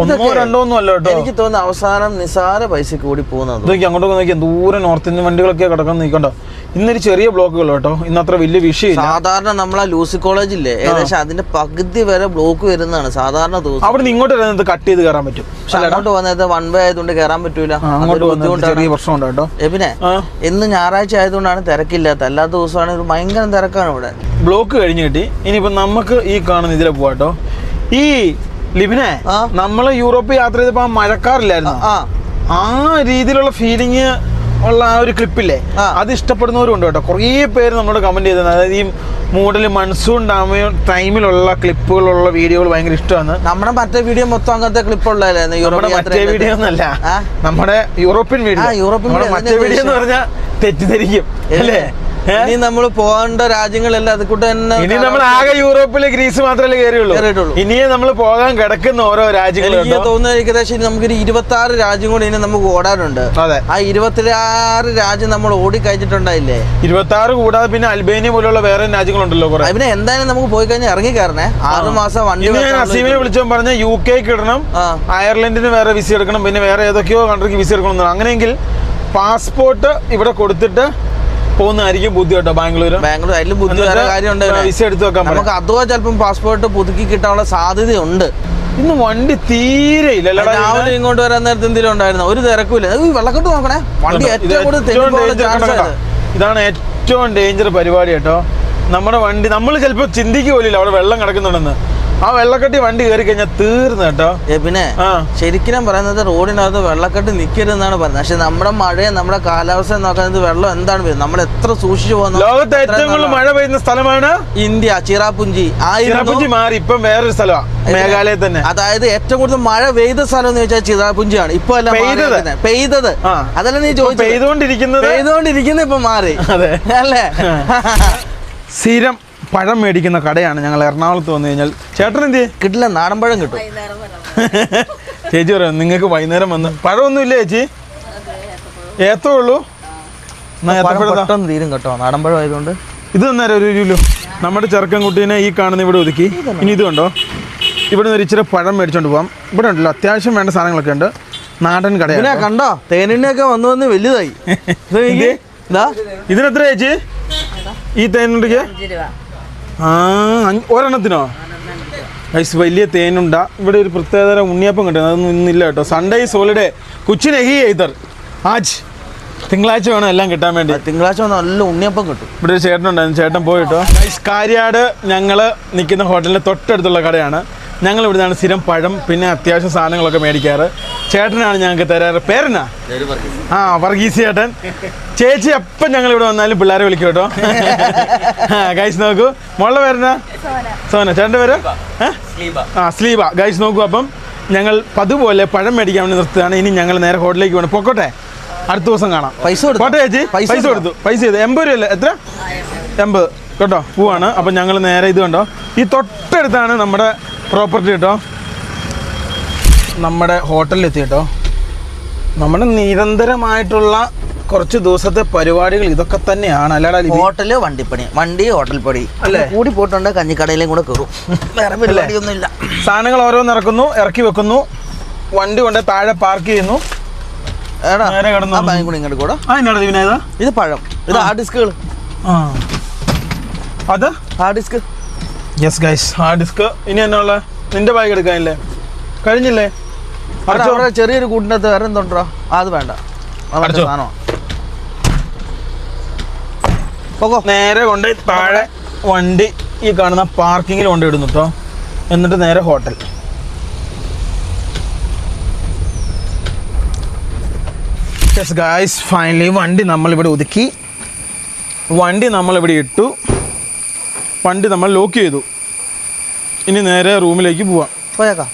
ഒന്നോ രണ്ടോ ഒന്നും അല്ല കേട്ടോ. എനിക്ക് തോന്നുന്നു അവസാനം നിസാര പൈസ കൂടി പോകുന്നത് നോക്കി അങ്ങോട്ടൊക്കെ നോക്കി ദൂരെ നോർത്ത് ഇന്ത്യൻ വണ്ടികളൊക്കെ കിടക്കാൻ നോക്കണ്ടോ ഇന്നൊരു ചെറിയ ബ്ലോക്കുകൾ കേട്ടോ. ഇന്ന് അത്ര വലിയ വിഷയം സാധാരണ നമ്മളെ ലൂസി കോളേജ് ഇല്ലേ? ഏകദേശം അതിന്റെ പകുതി വരെ ബ്ലോക്ക് വരുന്നതാണ് സാധാരണ ദിവസം. അവിടെ നിന്ന് ഇങ്ങോട്ട് വരുന്നത് കട്ട് ചെയ്ത് കയറാൻ പറ്റും. അങ്ങോട്ട് വന്നത് വൺ വേ ആയതുകൊണ്ട് കയറാൻ പറ്റൂല. ചെറിയ പ്രശ്നമുണ്ട് കേട്ടോ. എബിനെ ആ. ഇന്ന് ഞായറാഴ്ച ആയതുകൊണ്ടാണ് തിരക്കില്ലാത്ത എല്ലാ ദിവസമാണ് ഭയങ്കര തിരക്കാണ് ഇവിടെ. ബ്ലോക്ക് കഴിഞ്ഞ് കിട്ടി. ഇനിയിപ്പോ നമുക്ക് ഈ കാണുന്ന ഇതിലെ പോവാട്ടോ ഈ ലിബിനെ നമ്മൾ യൂറോപ്പ് യാത്ര ചെയ്തപ്പോ മഴക്കാറില്ലായിരുന്നു. ആ. ആ രീതിയിലുള്ള ഫീലിംഗ് ഉള്ള ആ ഒരു ക്ലിപ്പില്ലേ. അത് ഇഷ്ടപ്പെടുന്നവരും ഉണ്ട് കേട്ടോ. കുറേ പേര് നമ്മളോട് കമന്റ് ചെയ്തത് അതായത് ഈ മൂഡിൽ മൺസൂൺ ഡാമ ടൈമിലുള്ള ക്ലിപ്പുകളുള്ള വീഡിയോകൾ ഭയങ്കര ഇഷ്ടമാണ്. നമ്മുടെ മറ്റേ വീഡിയോ മൊത്തം അങ്ങനത്തെ ക്ലിപ്പ് ഉള്ളതായിരുന്നു നമ്മുടെ മറ്റേ വീഡിയോ ഒന്നല്ല നമ്മുടെ യൂറോപ്യൻ വീഡിയോ യൂറോപ്യൻ മറ്റേ വീഡിയോ എന്ന് പറഞ്ഞാൽ തെറ്റിദ്ധരിക്കും. അല്ലേ? ഇനി നമ്മൾ പോകേണ്ട രാജ്യങ്ങളെല്ലാം അത് കൂട്ട് തന്നെ ഇനി നമ്മൾ ആകെ യൂറോപ്പിലെ ഗ്രീസ് മാത്രമല്ലേ കയറിയുള്ളൂ. ഇനിയും നമ്മൾ പോകാൻ കിടക്കുന്ന ഓരോ എനിക്ക് രാജ്യങ്ങളുണ്ടോ തോന്നുന്നത് ഏകദേശം ഇനി നമുക്കൊരു ഇരുപത്തി ആറ് രാജ്യം കൂടി ഇനി നമുക്ക് ഓടാനുണ്ട്. അതെ. ആ ഇരുപത്തി ആറ് രാജ്യം നമ്മൾ ഓടി കഴിഞ്ഞിട്ടുണ്ടായില്ലേ? ഇരുപത്തി ആറ് കൂടാതെ പിന്നെ അൽബേനിയ പോലുള്ള വേറെ രാജ്യങ്ങളുണ്ടല്ലോ കുറെ. അതിനെ എന്തായാലും നമുക്ക് പോയി കഴിഞ്ഞാൽ ഇറങ്ങി കയറണേ ആറ് മാസം വണ്ടി അസീമിനെ വിളിച്ചോ പറഞ്ഞ യു കെ ഇടണം. അയർലൻഡിന് വേറെ വിസ എടുക്കണം. പിന്നെ വേറെ ഏതൊക്കെയോ കൺട്രിക്ക് വിസ എടുക്കണം. അങ്ങനെയെങ്കിൽ പാസ്പോർട്ട് ഇവിടെ കൊടുത്തിട്ട് പോകുന്നതായിരിക്കും ബുദ്ധി കേട്ടോ ബാംഗ്ലൂർ ബാംഗ്ലൂർ അതിലും ബുദ്ധി കാര്യമുണ്ട്. വിസ എടുത്ത് വെക്കാൻ നമുക്ക് അഥവാ ചിലപ്പം പാസ്പോർട്ട് പുതുക്കി കിട്ടാനുള്ള സാധ്യതയുണ്ട്. ഇന്ന് വണ്ടി തീരെ ഇല്ല രാവിലെ ഇങ്ങോട്ട് വരാൻ നേരത്തെ എന്തെങ്കിലും ഉണ്ടായിരുന്നു? ഒരു തിരക്കില്ല വെള്ളക്കെട്ട് നോക്കണേ. വണ്ടി ഏറ്റവും കൂടുതൽ ഇതാണ് ഏറ്റവും ഡേഞ്ചർ പരിപാടി കേട്ടോ. നമ്മുടെ വണ്ടി നമ്മൾ ചിലപ്പോൾ ചിന്തിക്കുക പോലില്ല അവിടെ വെള്ളം കിടക്കുന്നുണ്ടെന്ന്. ആ വെള്ളക്കെട്ടി വണ്ടി കയറി കഴിഞ്ഞാൽ തീർന്നു കേട്ടോ. പിന്നെ ശരിക്കും ഞാൻ പറയുന്നത് റോഡിനകത്ത് വെള്ളക്കെട്ട് നിൽക്കരുതെന്നാണ് പറയുന്നത്. പക്ഷെ നമ്മുടെ മഴയും നമ്മുടെ കാലാവസ്ഥ നോക്കുന്നത് വെള്ളം എന്താണ് വരുന്നത്? നമ്മൾ എത്ര സൂക്ഷിച്ചു പോകുന്നത് ലോകത്തെ ഏറ്റവും കൂടുതൽ മഴ പെയ്യുന്ന സ്ഥലമാണ്? ഇന്ത്യ ചിറാപുഞ്ചി. ആ ചിറാപുഞ്ചി മാറി ഇപ്പം വേറൊരു സ്ഥലമാണ് മേഘാലയ തന്നെ. അതായത് ഏറ്റവും കൂടുതൽ മഴ പെയ്ത സ്ഥലം എന്ന് വെച്ചാൽ ചിറാപുഞ്ചിയാണ്. ഇപ്പൊ അല്ല പെയ്തത്. പെയ്തത്. അതല്ല നീ ചോദിച്ചു ചോദിച്ചത്. പെയ്തുകൊണ്ടിരിക്കുന്നത്? പെയ്തുകൊണ്ടിരിക്കുന്ന ഇപ്പൊ മാറി. അതെ. അല്ലേ? സ്ഥിരം പഴം മേടിക്കുന്ന കടയാണ് ഞങ്ങൾ എറണാകുളത്ത് വന്നു കഴിഞ്ഞാൽ. ചേട്ടൻ എന്ത് കിട്ടില്ല നാടൻ പഴം കിട്ടും. ചേച്ചി പറയാം നിങ്ങൾക്ക് വൈകുന്നേരം വന്ന്. പഴമൊന്നും ഇല്ലേ ചേച്ചി? ഏത്തേ ഉള്ളൂ? പഴം. പെട്ടെന്ന് തീരും കേട്ടോ. നാടൻപഴം ആയതുകൊണ്ട്. ഇത് തന്നേരം ഒരു കിലോ നമ്മുടെ ചെറുക്കൻ കുട്ടീനെ ഈ കാണുന്ന ഇവിടെ ഒതുക്കി. ഇനി ഇത് കണ്ടോ? ഇവിടെ നിന്ന് ഒരു ഇച്ചിരി പഴം മേടിച്ചോണ്ട് പോവാം. ഇവിടെ ഉണ്ടല്ലോ അത്യാവശ്യം വേണ്ട സാധനങ്ങളൊക്കെ ഉണ്ട്. നാടൻ കട കടയാണ് കണ്ടോ? തേനിണ്ണയൊക്കെ വന്നു വന്ന് വലുതായി. ഇത് ഇതിനെത്ര ചേച്ചി? ഈ തേനുണ്ടെങ്കിൽ ആ ഒരെണ്ണത്തിനോ? ഗൈസ് വലിയ തേനുണ്ട. ഇവിടെ ഒരു പ്രത്യേകതരം ഉണ്ണിയപ്പം കിട്ടും. അതൊന്നും ഇന്നില്ല കേട്ടോ. സൺഡേ സോളിഡേ കുച്ചിന് എഹി എയ്തർ ആജ് തിങ്കളാഴ്ച വേണം എല്ലാം കിട്ടാൻ വേണ്ടി. തിങ്കളാഴ്ച നല്ല ഉണ്ണിയപ്പം കിട്ടും. ഇവിടെ ഒരു ചേട്ടനുണ്ടായിരുന്നു. ചേട്ടൻ പോയിട്ടോ ഗൈസ് കാര്യാട് ഞങ്ങൾ നിൽക്കുന്ന ഹോട്ടലിന്റെ തൊട്ടടുത്തുള്ള കടയാണ്. ഞങ്ങൾ ഇവിടുന്നാണ് സ്ഥിരം പഴം പിന്നെ അത്യാവശ്യ സാധനങ്ങളൊക്കെ മേടിക്കാറ്. ചേട്ടനാണ് ഞങ്ങൾക്ക് തരാറ്. പേരെന്നാ? ആ വർഗീസ് ചേട്ടൻ. ചേച്ചി എപ്പം ഞങ്ങൾ ഇവിടെ വന്നാലും പിള്ളേരെ വിളിക്കും കേട്ടോ ഗൈസ് നോക്കൂ. മോളുടെ പേരെന്നാ? സോന. ചേട്ടന്റെ പേര്? ആ സ്ലീബ. ഗൈസ് നോക്കൂ അപ്പം ഞങ്ങൾ പതുപോലെ പഴം മേടിക്കാൻ വേണ്ടി നിർത്തുകയാണ്. ഇനി ഞങ്ങൾ നേരെ ഹോട്ടലിലേക്ക് വേണം പൊക്കോട്ടെ? അടുത്ത ദിവസം കാണാം. പൈസ കൊടുത്തു? ചേച്ചി. പൈസ പൈസ കൊടുത്തു? പൈസ ചെയ്തു. എൺപത് രൂപ അല്ലേ എത്ര എൺപത്. കേട്ടോ പൂവാണ്. അപ്പം ഞങ്ങൾ നേരെ ഇത് കണ്ടോ? ഈ തൊട്ടടുത്താണ് നമ്മുടെ പ്രോപ്പർട്ടി കേട്ടോ. നമ്മുടെ ഹോട്ടലിൽ എത്തി കേട്ടോ. നമ്മുടെ നിരന്തരമായിട്ടുള്ള കുറച്ച് ദിവസത്തെ പരിപാടികൾ ഇതൊക്കെ തന്നെയാണ്. അല്ലാടാ ലിബി? ഹോട്ടൽ വണ്ടിപ്പണി. വണ്ടി ഹോട്ടൽ പണി അല്ലേ കൂടി പോയിട്ടുണ്ട് കഞ്ഞിക്കടയിലും കൂടെ കയറും വേറെ പരിപാടിയൊന്നും ഇല്ല സാധനങ്ങൾ ഓരോന്ന് ഇറക്കുന്നു ഇറക്കി വെക്കുന്നു. വണ്ടി കൊണ്ട് താഴെ പാർക്ക് ചെയ്യുന്നു. ഇത് പഴം. ഇത് ആ. ഡിസ്കുകൾ അത്? Hard disk yes guys hard disk ഇനി എന്നാ നിന്റെ ബാഗ് എടുക്കാനില്ലേ? കഴിഞ്ഞില്ലേ? അവിടെ ചെറിയൊരു കൂട്ടിനകത്ത് വേറെ എന്തുണ്ടോ അത് വേണ്ട. സാധനമാണ് നേരെ കൊണ്ട് താഴെ വണ്ടി ഈ കാണുന്ന പാർക്കിങ്ങിൽ കൊണ്ട് ഇടുന്നു കേട്ടോ എന്നിട്ട് നേരെ ഹോട്ടൽ യെസ് ഗായ്സ് ഫൈനലി വണ്ടി നമ്മളിവിടെ ഒതുക്കി. വണ്ടി നമ്മളിവിടെ ഇട്ടു. വണ്ടി നമ്മൾ ലോക്ക് ചെയ്തു. ഇനി നേരെ റൂമിലേക്ക് പോവാം. പോയേക്കാം.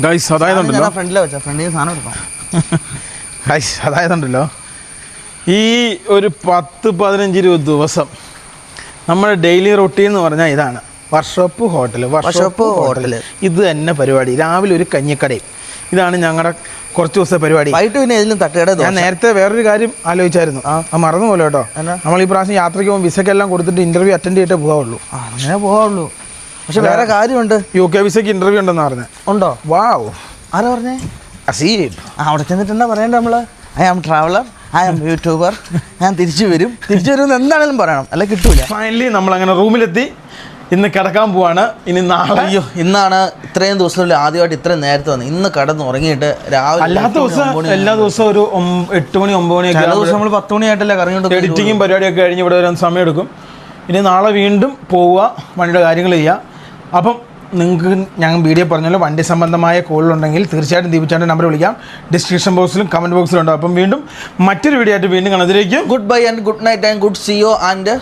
ഗൈസ് അതായതുണ്ടല്ലോ. ഞാൻ ഫ്രണ്ടിലെ വെച്ചാ. ഫ്രണ്ടിൽ സാധനം എടുക്കാം. ഗൈസ് അതായതുണ്ടല്ലോ. ഈ ഒരു പത്ത് പതിനഞ്ച് ഇരുപത് ദിവസം നമ്മുടെ ഡെയിലി റൊട്ടീൻ എന്ന് പറഞ്ഞാൽ ഇതാണ്. വർഷോപ്പ് ഹോട്ടൽ വർഷോപ്പ് ഹോട്ടൽ ഇത് തന്നെ പരിപാടി. രാവിലെ ഒരു കഞ്ഞിക്കടയും ഇതാണ് ഞങ്ങളുടെ കുറച്ച് ദിവസത്തെ പരിപാടി. വൈകിട്ട് പിന്നെ ഇതിലും തട്ടുകട ഞാൻ നേരത്തെ വേറൊരു കാര്യം ആലോചിച്ചായിരുന്നു. ആ. മറന്നു പോലെ കേട്ടോ? നമ്മൾ ഈ പ്രാവശ്യം യാത്രയ്ക്ക് പോകുമ്പോൾ വിസക്കെല്ലാം കൊടുത്തിട്ട് ഇന്റർവ്യൂ അറ്റൻഡ് ചെയ്തിട്ടേ പോകാവുള്ളൂ അങ്ങനെ പോകാവുള്ളൂ പക്ഷെ വേറെ കാര്യമുണ്ട്. യു കെ വിസയ്ക്ക് ഇന്റർവ്യൂ ഉണ്ടെന്ന് പറഞ്ഞത് ഉണ്ടോ? വാവ് ആരാ പറഞ്ഞേ? അസീം അവിടെ ചെന്നിട്ട് എന്താ പറയണ്ട നമ്മൾ? I am traveller I am YouTuber ഞാൻ തിരിച്ചു വരും. തിരിച്ചു വരും എന്താണെങ്കിലും പറയണം. അല്ല കിട്ടൂല. ഫൈനലി നമ്മൾ അങ്ങനെ റൂമിലെത്തി ഇന്ന് കിടക്കാൻ പോവാണ്. ഇനി നാളെ അയ്യോ ഇന്നാണ് ഇത്രയും ദിവസത്തിൽ ആദ്യമായിട്ട് ഇത്രയും നേരത്തെ വന്നത് ഇന്ന് കടന്ന് ഉറങ്ങിയിട്ട് രാവിലെ അല്ലാത്ത ദിവസം എല്ലാ ദിവസവും ഒരു എട്ട് മണി ഒമ്പത് മണി എല്ലാ ദിവസം നമ്മൾ പത്ത് മണിയായിട്ടല്ലേ കറങ്ങിയിട്ട് എഡിറ്റിങ്ങും പരിപാടിയൊക്കെ കഴിഞ്ഞ് ഇവിടെ വരാൻ സമയമെടുക്കും. ഇനി നാളെ വീണ്ടും പോവുക വണ്ടിയുടെ കാര്യങ്ങൾ ചെയ്യുക. അപ്പം നിങ്ങൾക്ക് ഞങ്ങൾ വീഡിയോ പറഞ്ഞല്ലോ വണ്ടി സംബന്ധമായ കോളുണ്ടെങ്കിൽ തീർച്ചയായിട്ടും ദീപിച്ചാന്റെ നമ്പർ വിളിക്കാം. ഡിസ്ക്രിപ്ഷൻ ബോക്സിലും കമന്റ് ബോക്സിലും ഉണ്ടാവും അപ്പം വീണ്ടും മറ്റൊരു വീഡിയോ ആയിട്ട് വീണ്ടും കാണാതിരിക്കും goodbye and good night and good സിയോ ആൻഡ്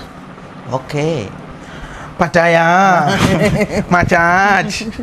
ഓക്കേ പറ്റായ മച്ചാച്ച്